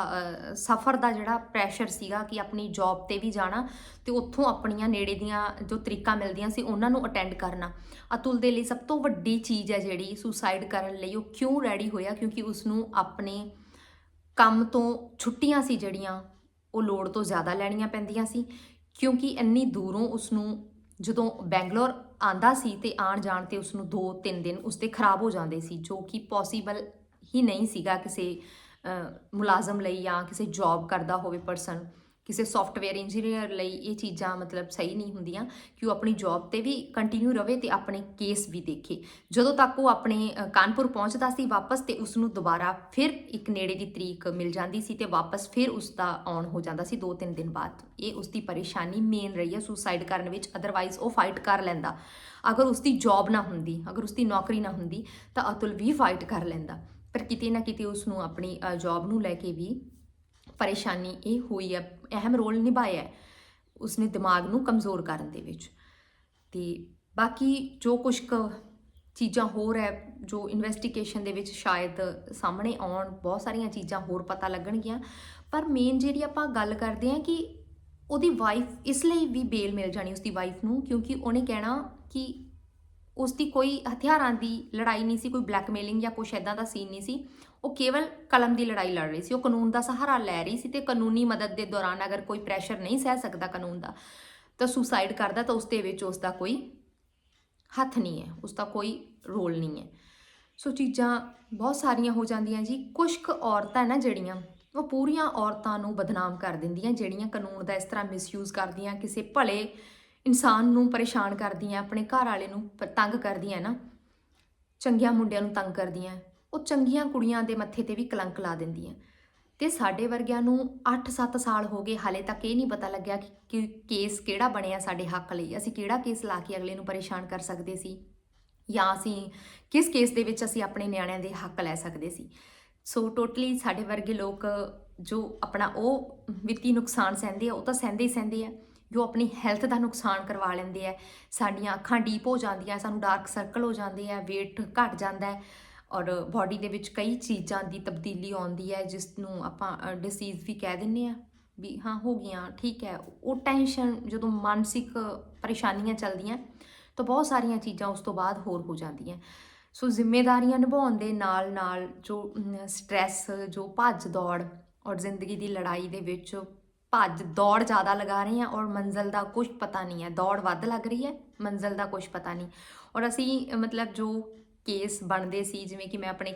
ਸਫ਼ਰ ਦਾ ਜਿਹੜਾ ਪ੍ਰੈਸ਼ਰ ਸੀਗਾ ਕਿ ਆਪਣੀ ਜੌਬ ਤੇ ਵੀ ਜਾਣਾ ਤੇ ਉੱਥੋਂ ਆਪਣੀਆਂ ਨੇੜੇ ਦੀਆਂ ਜੋ ਤਰੀਕਾਂ ਮਿਲਦੀਆਂ ਸੀ, ਉਹਨਾਂ ਨੂੰ ਅਟੈਂਡ ਕਰਨਾ। ਅਤੁਲ ਦੇ ਲਈ ਸਭ ਤੋਂ ਵੱਡੀ ਚੀਜ਼ ਹੈ ਜਿਹੜੀ ਸੁਸਾਈਡ ਕਰਨ ਲਈ, ਉਹ ਕਿਉਂ ਰੈਡੀ ਹੋਇਆ? ਕਿਉਂਕਿ ਉਸ ਨੂੰ ਆਪਣੇ ਕੰਮ ਤੋਂ ਛੁੱਟੀਆਂ ਸੀ ਜਿਹੜੀਆਂ, ਉਹ ਲੋੜ ਤੋਂ ਜ਼ਿਆਦਾ ਲੈਣੀਆਂ ਪੈਂਦੀਆਂ ਸੀ। ਕਿਉਂਕਿ ਇੰਨੀ ਦੂਰੋਂ ਉਸ ਨੂੰ ਜਦੋਂ ਬੈਂਗਲੌਰ ਆਂਦਾ ਸੀ ਤੇ ਆਣ ਜਾਣ ਤੇ ਉਸ ਨੂੰ 2-3 ਦਿਨ ਉਸ ਤੇ ਖਰਾਬ ਹੋ ਜਾਂਦੇ ਸੀ, ਜੋ ਕਿ ਪੋਸੀਬਲ ਹੀ ਨਹੀਂ ਸੀਗਾ ਕਿਸੇ ਮੁਲਾਜ਼ਮ ਲਈ ਜਾਂ ਕਿਸੇ ਜੌਬ ਕਰਦਾ ਹੋਵੇ ਪਰਸਨ ਕਿਸੇ ਸੌਫਟਵੇਅਰ ਇੰਜੀਨੀਅਰ ਲਈ ਇਹ ਚੀਜ਼ਾਂ ਮਤਲਬ ਸਹੀ ਨਹੀਂ ਹੁੰਦੀਆਂ, ਕਿ ਉਹ ਆਪਣੀ ਜੌਬ ਤੇ ਵੀ ਕੰਟੀਨਿਊ ਰਵੇ ਤੇ ਆਪਣੇ ਕੇਸ ਵੀ ਦੇਖੇ। ਜਦੋਂ ਤੱਕ ਉਹ ਆਪਣੇ ਕਾਨਪੁਰ ਪਹੁੰਚਦਾ ਸੀ ਵਾਪਸ ਤੇ ਉਸ ਨੂੰ ਦੁਬਾਰਾ ਫਿਰ ਇੱਕ ਨੇੜੇ ਦੀ ਤਰੀਕ ਮਿਲ ਜਾਂਦੀ ਸੀ ਤੇ ਵਾਪਸ ਫਿਰ ਉਸ ਦਾ ਆਉਣ ਹੋ ਜਾਂਦਾ ਸੀ 2-3 ਦਿਨ ਬਾਅਦ। ਇਹ ਉਸ ਦੀ ਪਰੇਸ਼ਾਨੀ ਮੇਨ ਰਹੀ ਹੈ ਸੁਸਾਈਡ ਕਰਨ ਵਿੱਚ ਅਦਰਵਾਈਜ਼ ਉਹ ਫਾਈਟ ਕਰ ਲੈਂਦਾ। ਅਗਰ ਉਸ ਦੀ ਜੌਬ ਨਾ ਹੁੰਦੀ, ਅਗਰ ਉਸ ਦੀ ਨੌਕਰੀ ਨਾ ਹੁੰਦੀ ਤਾਂ ਅਤੁਲ ਵੀ ਫਾਈਟ ਕਰ ਲੈਂਦਾ। ਪਰ ਕਿਤੇ ਨਾ ਕਿਤੇ ਉਸ ਨੂੰ ਆਪਣੀ ਜੌਬ ਨੂੰ ਲੈ ਕੇ ਵੀ। ਪਰੇਸ਼ਾਨੀ ਇਹ ਹੋਈ ਹੈ, ਅਹਿਮ ਰੋਲ ਨਿਭਾਇਆ ਹੈ ਉਸਨੇ ਦਿਮਾਗ ਨੂੰ ਕਮਜ਼ੋਰ ਕਰਨ ਦੇ ਵਿੱਚ। ਤੇ ਬਾਕੀ ਜੋ ਕੁਝ ਕੁ ਚੀਜ਼ਾਂ ਹੋਰ ਹੈ, ਜੋ ਇਨਵੈਸਟੀਗੇਸ਼ਨ ਦੇ ਵਿੱਚ ਸ਼ਾਇਦ ਸਾਹਮਣੇ ਆਉਣ, ਬਹੁਤ ਸਾਰੀਆਂ ਚੀਜ਼ਾਂ ਹੋਰ ਪਤਾ ਲੱਗਣਗੀਆਂ। ਪਰ ਮੇਨ ਜਿਹੜੀ ਆਪਾਂ ਗੱਲ ਕਰਦੇ ਹਾਂ ਕਿ ਉਹਦੀ ਵਾਈਫ ਇਸ ਲਈ ਵੀ ਬੇਲ ਮਿਲ ਜਾਣੀ ਉਸਦੀ ਵਾਈਫ ਨੂੰ, ਕਿਉਂਕਿ ਉਹਨੇ ਕਹਿਣਾ ਕਿ ਉਸ ਦੀ ਕੋਈ ਹਥਿਆਰਾਂ ਦੀ ਲੜਾਈ ਨਹੀਂ ਸੀ, ਕੋਈ ਬਲੈਕਮੇਲਿੰਗ ਜਾਂ ਕੁਛ ਐਦਾਂ ਦਾ ਸੀਨ ਨਹੀਂ ਸੀ। ਉਹ ਕੇਵਲ ਕਲਮ ਦੀ ਲੜਾਈ ਲੜ ਰਹੀ ਸੀ। ਉਹ ਕਾਨੂੰਨ ਦਾ ਸਹਾਰਾ ਲੈ ਰਹੀ ਸੀ ਤੇ ਕਾਨੂੰਨੀ ਮਦਦ ਦੇ ਦੌਰਾਨ ਅਗਰ ਕੋਈ ਪ੍ਰੈਸ਼ਰ ਨਹੀਂ ਸਹਿ ਸਕਦਾ ਕਾਨੂੰਨ ਦਾ, ਤਾਂ ਸੁਸਾਈਡ ਕਰਦਾ, ਤਾਂ ਉਸ ਦੇ ਵਿੱਚ ਉਸ ਦਾ ਕੋਈ ਹੱਥ ਨਹੀਂ ਹੈ ਉਸ ਦਾ ਕੋਈ ਰੋਲ ਨਹੀਂ ਹੈ। ਸੋ ਚੀਜ਼ਾਂ ਬਹੁਤ ਸਾਰੀਆਂ ਹੋ ਜਾਂਦੀਆਂ ਜੀ। ਕੁਝ ਕੁ ਔਰਤਾਂ ਨਾ ਜਿਹੜੀਆਂ, ਉਹ ਪੂਰੀਆਂ ਔਰਤਾਂ ਨੂੰ ਬਦਨਾਮ ਕਰ ਦਿੰਦੀਆਂ, ਜਿਹੜੀਆਂ ਕਾਨੂੰਨ ਦਾ ਇਸ ਤਰ੍ਹਾਂ ਮਿਸਯੂਜ਼ ਕਰਦੀਆਂ, ਕਿਸੇ ਭਲੇ ਇਨਸਾਨ ਨੂੰ ਪਰੇਸ਼ਾਨ ਕਰਦੀਆਂ, ਆਪਣੇ ਘਰ ਵਾਲੇ ਨੂੰ ਪ- ਤੰਗ ਕਰਦੀਆਂ ਨਾ। ਚੰਗੀਆਂ ਮੁੰਡਿਆਂ ਨੂੰ ਤੰਗ ਕਰਦੀਆਂ। ਉਹ ਚੰਗੀਆਂ ਕੁੜੀਆਂ ਦੇ ਮੱਥੇ ਤੇ ਵੀ ਕਲੰਕ ਲਾ ਦਿੰਦੀਆਂ। ਤੇ ਸਾਡੇ ਵਰਗਿਆਂ ਨੂੰ 8-7 ਸਾਲ ਹੋ ਗਏ, ਹਾਲੇ ਤੱਕ ਇਹ ਨਹੀਂ ਪਤਾ ਲੱਗਿਆ ਕਿ ਕਿ ਕੇਸ ਕਿਹੜਾ ਬਣਿਆ ਸਾਡੇ ਹੱਕ ਲਈ। ਅਸੀਂ ਕਿਹੜਾ ਕੇਸ ਲਾ ਕੇ ਅਗਲੇ ਨੂੰ ਪਰੇਸ਼ਾਨ ਕਰ ਸਕਦੇ ਸੀ? ਜਾਂ ਅਸੀਂ ਕਿਸ ਕੇਸ ਦੇ ਵਿੱਚ ਅਸੀਂ ਆਪਣੇ ਨਿਆਣਿਆਂ ਦੇ ਹੱਕ ਲੈ ਸਕਦੇ ਸੀ? ਸੋ ਟੋਟਲੀ ਸਾਡੇ ਵਰਗੇ ਲੋਕ ਜੋ ਆਪਣਾ ਉਹ ਵਿੱਤੀ ਨੁਕਸਾਨ ਸਹਿੰਦੇ ਆ, ਉਹ ਤਾਂ ਸਹਿੰਦੇ ਹੀ ਸਹਿੰਦੇ ਆ। ਜੋ ਆਪਣੀ ਹੈਲਥ ਦਾ ਨੁਕਸਾਨ ਕਰਵਾ ਲੈਂਦੇ ਆ। ਸਾਡੀਆਂ ਅੱਖਾਂ ਡੀਪ ਹੋ ਜਾਂਦੀਆਂ, ਸਾਨੂੰ ਡਾਰਕ ਸਰਕਲ ਹੋ ਜਾਂਦੇ ਆ, weight ਘਟ ਜਾਂਦਾ ਹੈ ਔਰ ਬਾਡੀ ਦੇ ਵਿੱਚ ਕਈ ਚੀਜ਼ਾਂ ਦੀ ਤਬਦੀਲੀ ਆਉਂਦੀ ਹੈ ਜਿਸ ਨੂੰ ਆਪਾਂ ਡਿਸੀਜ਼ ਵੀ ਕਹਿ ਦਿੰਨੇ ਆ ਵੀ ਹਾਂ, ਹੋ ਗਈਆਂ, ਠੀਕ ਹੈ। ਉਹ ਟੈਨਸ਼ਨ ਜਦੋਂ ਮਾਨਸਿਕ ਪਰੇਸ਼ਾਨੀਆਂ ਚੱਲਦੀਆਂ, ਤਾਂ ਬਹੁਤ ਸਾਰੀਆਂ ਚੀਜ਼ਾਂ ਉਸ ਤੋਂ ਬਾਅਦ ਹੋਰ ਹੋ ਜਾਂਦੀਆਂ। ਸੋ ਜ਼ਿੰਮੇਵਾਰੀਆਂ ਨਿਭਾਉਣ ਦੇ ਨਾਲ ਨਾਲ ਜੋ ਸਟ੍ਰੈਸ ਜੋ ਭੱਜ ਦੌੜ ਔਰ ਜ਼ਿੰਦਗੀ ਦੀ ਲੜਾਈ ਦੇ ਵਿੱਚ ਭੱਜ ਦੌੜ ਜ਼ਿਆਦਾ ਲਗਾ ਰਹੇ ਹਾਂ ਔਰ ਮੰਜ਼ਲ ਦਾ ਕੁਝ ਪਤਾ ਨਹੀਂ ਹੈ, ਦੌੜ ਵੱਧ ਲੱਗ ਰਹੀ ਹੈ, ਮੰਜ਼ਲ ਦਾ ਕੁਝ ਪਤਾ ਨਹੀਂ। ਔਰ ਅਸੀਂ ਮਤਲਬ ਜੋ ਕੇਸ ਬਣਦੇ ਸੀ, ਜਿਵੇਂ ਕਿ ਮੈਂ ਆਪਣੇ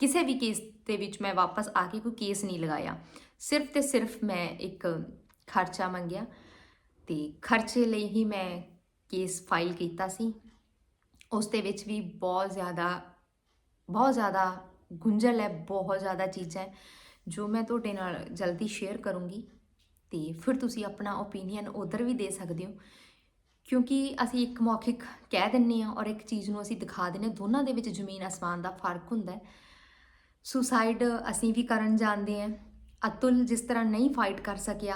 ਕਿਸੇ ਵੀ ਕੇਸ ਦੇ ਵਿੱਚ ਮੈਂ ਵਾਪਸ ਆ ਕੇ ਕੋਈ ਕੇਸ ਨਹੀਂ ਲਗਾਇਆ। ਸਿਰਫ ਤੇ ਸਿਰਫ ਮੈਂ ਇੱਕ ਖਰਚਾ ਮੰਗਿਆ ਤੇ ਖਰਚੇ ਲਈ ਹੀ ਮੈਂ ਕੇਸ ਫਾਈਲ ਕੀਤਾ ਸੀ। ਉਸ ਦੇ ਵਿੱਚ ਵੀ ਬਹੁਤ ਜ਼ਿਆਦਾ ਬਹੁਤ ਜ਼ਿਆਦਾ ਗੁੰਝਲ ਹੈ, ਬਹੁਤ ਜ਼ਿਆਦਾ ਚੀਜ਼ਾਂ ਜੋ ਮੈਂ ਤੁਹਾਡੇ ਨਾਲ ਜਲਦੀ ਸ਼ੇਅਰ ਕਰੂੰਗੀ। ਤੇ ਫਿਰ ਤੁਸੀਂ ਆਪਣਾ ਓਪੀਨੀਅਨ ਉਧਰ ਵੀ ਦੇ ਸਕਦੇ ਹੋ। ਕਿਉਂਕਿ ਅਸੀਂ ਇੱਕ ਮੌਖਿਕ ਕਹਿ ਦਿੰਨੇ ਆ ਔਰ ਇੱਕ ਚੀਜ਼ ਨੂੰ ਅਸੀਂ ਦਿਖਾ ਦਿੰਨੇ ਹਾਂ, ਦੋਨਾਂ ਦੇ ਵਿੱਚ ਜ਼ਮੀਨ ਅਸਮਾਨ ਦਾ ਫ਼ਰਕ ਹੁੰਦਾ ਹੈ। ਸੁਸਾਈਡ ਅਸੀਂ ਵੀ ਕਰਨ ਜਾਂਦੇ ਹਾਂ। ਅਤੁਲ ਜਿਸ ਤਰ੍ਹਾਂ ਨਹੀਂ ਫਾਈਟ ਕਰ ਸਕਿਆ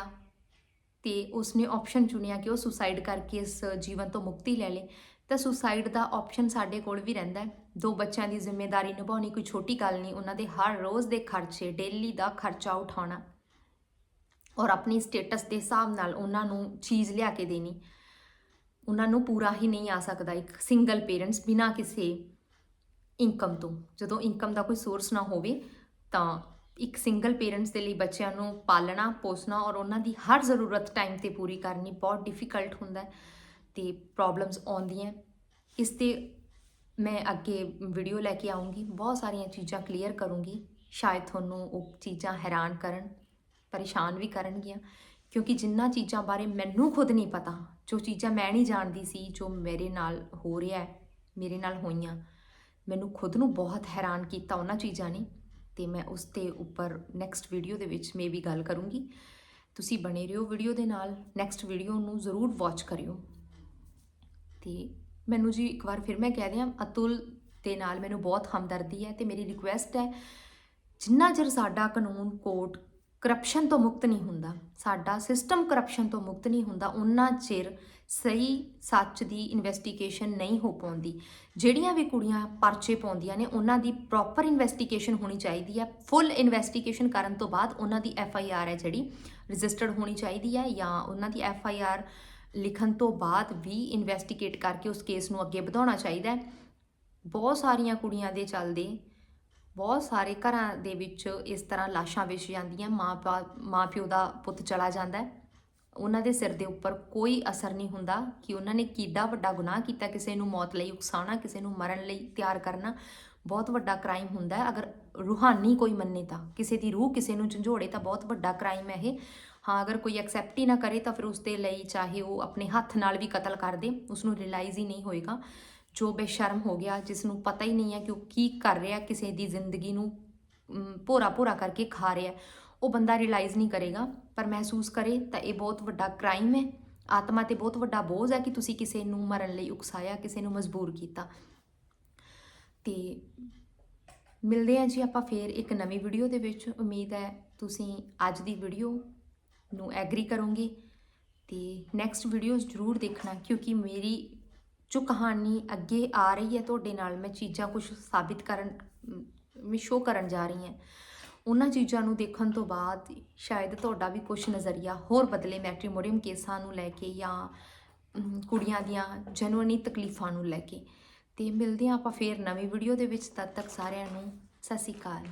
ਤੇ ਉਸਨੇ ਆਪਸ਼ਨ ਚੁਣਿਆ ਕਿ ਉਹ ਸੁਸਾਈਡ ਕਰਕੇ ਇਸ ਜੀਵਨ ਤੋਂ ਮੁਕਤੀ ਲੈ ਲੇ, ਤਾਂ ਸੁਸਾਈਡ ਦਾ ਆਪਸ਼ਨ ਸਾਡੇ ਕੋਲ ਵੀ ਰਹਿੰਦਾ ਹੈ। ਦੋ ਬੱਚਿਆਂ ਦੀ ਜ਼ਿੰਮੇਵਾਰੀ ਨਿਭਾਉਣੀ ਕੋਈ ਛੋਟੀ ਗੱਲ ਨਹੀਂ, ਉਹਨਾਂ ਦੇ ਹਰ ਰੋਜ਼ ਦੇ ਖਰਚੇ ਡੇਲੀ ਦਾ ਖਰਚਾ ਉਠਾਉਣਾ। ਔਰ ਆਪਣੀ ਸਟੇਟਸ ਦੇ ਹਿਸਾਬ ਨਾਲ ਉਹਨਾਂ ਨੂੰ ਚੀਜ਼ ਲਿਆ ਕੇ ਦੇਣੀ। ਉਹਨਾਂ ਨੂੰ ਪੂਰਾ ਹੀ ਨਹੀਂ ਆ ਸਕਦਾ ਇੱਕ ਸਿੰਗਲ ਪੇਰੈਂਟਸ ਬਿਨਾਂ ਕਿਸੇ ਇਨਕਮ ਤੋਂ। ਜਦੋਂ ਇਨਕਮ ਦਾ ਕੋਈ ਸੋਰਸ ਨਾ ਹੋਵੇ, ਤਾਂ ਇੱਕ ਸਿੰਗਲ ਪੇਰੈਂਟਸ ਦੇ ਲਈ ਬੱਚਿਆਂ ਨੂੰ ਪਾਲਣਾ, ਪੋਸਣਾ ਔਰ ਉਹਨਾਂ ਦੀ ਹਰ ਜ਼ਰੂਰਤ ਟਾਈਮ ਤੇ ਪੂਰੀ ਕਰਨੀ ਬਹੁਤ ਡਿਫਿਕਲਟ ਹੁੰਦਾ ਹੈ ਤੇ ਪ੍ਰੋਬਲਮਸ ਆਉਂਦੀਆਂ ਇਸ ਤੇ ਮੈਂ ਅੱਗੇ ਵੀਡੀਓ ਲੈ ਕੇ ਆਉਂਗੀ ਬਹੁਤ ਸਾਰੀਆਂ ਚੀਜ਼ਾਂ ਕਲੀਅਰ ਕਰੂੰਗੀ। ਸ਼ਾਇਦ ਤੁਹਾਨੂੰ ਉਹ ਚੀਜ਼ਾਂ ਹੈਰਾਨ ਕਰਨ। ਪਰੇਸ਼ਾਨ ਵੀ ਕਰਨਗੀਆਂ, ਕਿਉਂਕਿ ਜਿੰਨਾ ਚੀਜ਼ਾਂ ਬਾਰੇ ਮੈਨੂੰ ਖੁਦ ਨਹੀਂ ਪਤਾ, ਜੋ ਚੀਜ਼ਾਂ ਮੈਂ ਨਹੀਂ ਜਾਣਦੀ ਸੀ, ਜੋ ਮੇਰੇ ਨਾਲ ਹੋ ਰਿਹਾ ਹੈ, ਮੇਰੇ ਨਾਲ ਹੋਈਆਂ, ਮੈਨੂੰ ਖੁਦ ਨੂੰ ਬਹੁਤ ਹੈਰਾਨ ਕੀਤਾ ਉਹਨਾਂ ਚੀਜ਼ਾਂ ਨੇ, ਤੇ ਮੈਂ ਉਸ ਤੇ ਉੱਪਰ ਨੈਕਸਟ ਵੀਡੀਓ ਦੇ ਵਿੱਚ ਮੇ ਵੀ ਗੱਲ ਕਰੂੰਗੀ। ਤੁਸੀਂ ਬਣੇ ਰਹੋ ਵੀਡੀਓ ਦੇ ਨਾਲ ਨੈਕਸਟ ਵੀਡੀਓ ਨੂੰ ਜ਼ਰੂਰ ਵਾਚ ਕਰਿਓ। ਤੇ ਮੈਨੂੰ ਜੀ ਇੱਕ ਵਾਰ ਫਿਰ ਮੈਂ ਕਹਿ ਦਿਆਂ, ਅਤੁਲ ਦੇ ਨਾਲ ਮੈਨੂੰ ਬਹੁਤ ਹਮਦਰਦੀ ਹੈ ਤੇ ਮੇਰੀ ਰਿਕੁਐਸਟ ਹੈ, ਜਿੰਨਾ ਚਿਰ ਸਾਡਾ ਕਾਨੂੰਨ ਕੋਰਟ ਕਰਪਸ਼ਨ ਤੋਂ ਮੁਕਤ ਨਹੀਂ ਹੁੰਦਾ। ਸਾਡਾ ਸਿਸਟਮ ਕਰਪਸ਼ਨ ਤੋਂ ਮੁਕਤ ਨਹੀਂ ਹੁੰਦਾ। ਉਹਨਾਂ ਚਿਰ ਸਹੀ, ਸੱਚ ਦੀ ਇਨਵੈਸਟੀਗੇਸ਼ਨ ਨਹੀਂ ਹੋ ਪਾਉਂਦੀ। ਜਿਹੜੀਆਂ ਵੀ ਕੁੜੀਆਂ ਪਰਚੇ ਪਾਉਂਦੀਆਂ ਨੇ, ਉਹਨਾਂ ਦੀ ਪ੍ਰੋਪਰ ਇਨਵੈਸਟੀਗੇਸ਼ਨ ਹੋਣੀ ਚਾਹੀਦੀ ਹੈ। ਫੁੱਲ ਇਨਵੈਸਟੀਗੇਸ਼ਨ ਕਰਨ ਤੋਂ ਬਾਅਦ ਉਹਨਾਂ ਦੀ ਐਫ ਆਈ ਆਰ ਹੈ ਜਿਹੜੀ ਰਜਿਸਟਰਡ ਹੋਣੀ ਚਾਹੀਦੀ ਹੈ ਜਾਂ ਉਹਨਾਂ ਦੀ ਐਫ ਆਈ ਆਰ ਲਿਖਣ ਤੋਂ ਬਾਅਦ ਵੀ ਇਨਵੈਸਟੀਗੇਟ ਕਰਕੇ ਉਸ ਕੇਸ ਨੂੰ ਅੱਗੇ ਵਧਾਉਣਾ ਚਾਹੀਦਾ ਹੈ। ਬਹੁਤ ਸਾਰੀਆਂ ਕੁੜੀਆਂ ਦੇ ਚੱਲਦੇ ਬਹੁਤ ਸਾਰੇ ਘਰਾਂ ਦੇ ਵਿੱਚ ਇਸ ਤਰ੍ਹਾਂ ਲਾਸ਼ਾਂ ਵਿਛ ਜਾਂਦੀਆਂ, ਮਾਂ ਮਾਂ ਪਿਓ ਦਾ ਪੁੱਤ ਚਲਾ ਜਾਂਦਾ ਹੈ। ਉਹਨਾਂ ਦੇ ਸਿਰ ਦੇ ਉੱਪਰ ਕੋਈ ਅਸਰ ਨਹੀਂ ਹੁੰਦਾ ਕਿ ਉਹਨਾਂ ਨੇ ਕਿੱਡਾ ਵੱਡਾ ਗੁਨਾਹ ਕੀਤਾ, ਕਿਸੇ ਨੂੰ ਮੌਤ ਲਈ ਉਕਸਾਉਣਾ, ਕਿਸੇ ਨੂੰ ਮਰਨ ਲਈ ਤਿਆਰ ਕਰਨਾ। ਬਹੁਤ ਵੱਡਾ ਕ੍ਰਾਈਮ ਹੁੰਦਾ ਹੈ। ਅਗਰ ਰੂਹਾਨੀ ਕੋਈ ਮੰਨੇ ਤਾਂ, ਕਿਸੇ ਦੀ ਰੂਹ ਕਿਸੇ ਨੂੰ ਝੰਜੋੜੇ ਤਾਂ ਬਹੁਤ ਵੱਡਾ ਕ੍ਰਾਈਮ ਹੈ ਇਹ। ਹਾਂ, ਅਗਰ ਕੋਈ ਐਕਸੈਪਟ ਹੀ ਨਾ ਕਰੇ ਤਾਂ ਫਿਰ ਉਸ ਦੇ ਲਈ ਚਾਹੇ ਉਹ ਆਪਣੇ ਹੱਥ ਨਾਲ ਵੀ ਕਤਲ ਕਰ ਦੇ ਉਸ ਨੂੰ ਰਿਅਲਾਈਜ਼ ਹੀ ਨਹੀਂ ਹੋਏਗਾ। ਜੋ ਬੇਸ਼ਰਮ ਹੋ ਗਿਆ ਜਿਸ ਨੂੰ ਪਤਾ ਹੀ ਨਹੀਂ ਹੈ ਕਿ ਉਹ ਕੀ ਕਰ ਰਿਹਾ, ਕਿਸੇ ਦੀ ਜ਼ਿੰਦਗੀ ਨੂੰ ਭੋਰਾ ਭੋਰਾ ਕਰਕੇ ਖਾ ਰਿਹਾ। ਉਹ ਬੰਦਾ ਰਿਅਲਾਈਜ਼ ਨਹੀਂ ਕਰੇਗਾ, ਪਰ ਮਹਿਸੂਸ ਕਰੇ ਤਾਂ ਇਹ ਬਹੁਤ ਵੱਡਾ ਕ੍ਰਾਈਮ ਹੈ। ਆਤਮਾ ਤੇ ਬਹੁਤ ਵੱਡਾ ਬੋਝ ਹੈ ਕਿ ਤੁਸੀਂ ਕਿਸੇ ਨੂੰ ਮਰਨ ਲਈ ਉਕਸਾਇਆ, ਕਿਸੇ ਨੂੰ ਮਜਬੂਰ ਕੀਤਾ। ਤੇ ਮਿਲਦੇ ਹਾਂ ਜੀ ਆਪਾਂ ਫੇਰ ਇੱਕ ਨਵੀਂ ਵੀਡੀਓ ਦੇ ਵਿੱਚ। ਉਮੀਦ ਹੈ ਤੁਸੀਂ ਅੱਜ ਦੀ ਵੀਡੀਓ ਨੂੰ ਐਗਰੀ ਕਰੋਗੇ। ਤੇ ਨੈਕਸਟ ਵੀਡੀਓਜ਼ ਜ਼ਰੂਰ ਦੇਖਣਾ, ਕਿਉਂਕਿ ਮੇਰੀ ਜੋ ਕਹਾਣੀ ਅੱਗੇ ਆ ਰਹੀ ਹੈ, ਤੁਹਾਡੇ ਨਾਲ ਮੈਂ ਚੀਜ਼ਾਂ ਕੁਝ ਸਾਬਿਤ ਕਰਨ ਮੈਂ ਸ਼ੋ ਕਰਨ ਜਾ ਰਹੀ ਹਾਂ। ਉਹਨਾਂ ਚੀਜ਼ਾਂ ਨੂੰ ਦੇਖਣ ਤੋਂ ਬਾਅਦ ਸ਼ਾਇਦ ਤੁਹਾਡਾ ਵੀ ਕੁਝ ਨਜ਼ਰੀਆ ਹੋਰ ਬਦਲੇ ਮੈਟ੍ਰੀਮੋਨੀਅਮ ਕੇਸਾਂ ਨੂੰ ਲੈ ਕੇ ਜਾਂ ਕੁੜੀਆਂ ਦੀਆਂ ਜਨੂਨੀ ਤਕਲੀਫਾਂ ਨੂੰ ਲੈ ਕੇ। ਤੇ ਮਿਲਦੇ ਹਾਂ ਆਪਾਂ ਫੇਰ ਨਵੀਂ ਵੀਡੀਓ ਦੇ ਵਿੱਚ, ਤਦ ਤੱਕ ਸਾਰਿਆਂ ਨੂੰ ਸਤਿ ਸ਼੍ਰੀ ਅਕਾਲ।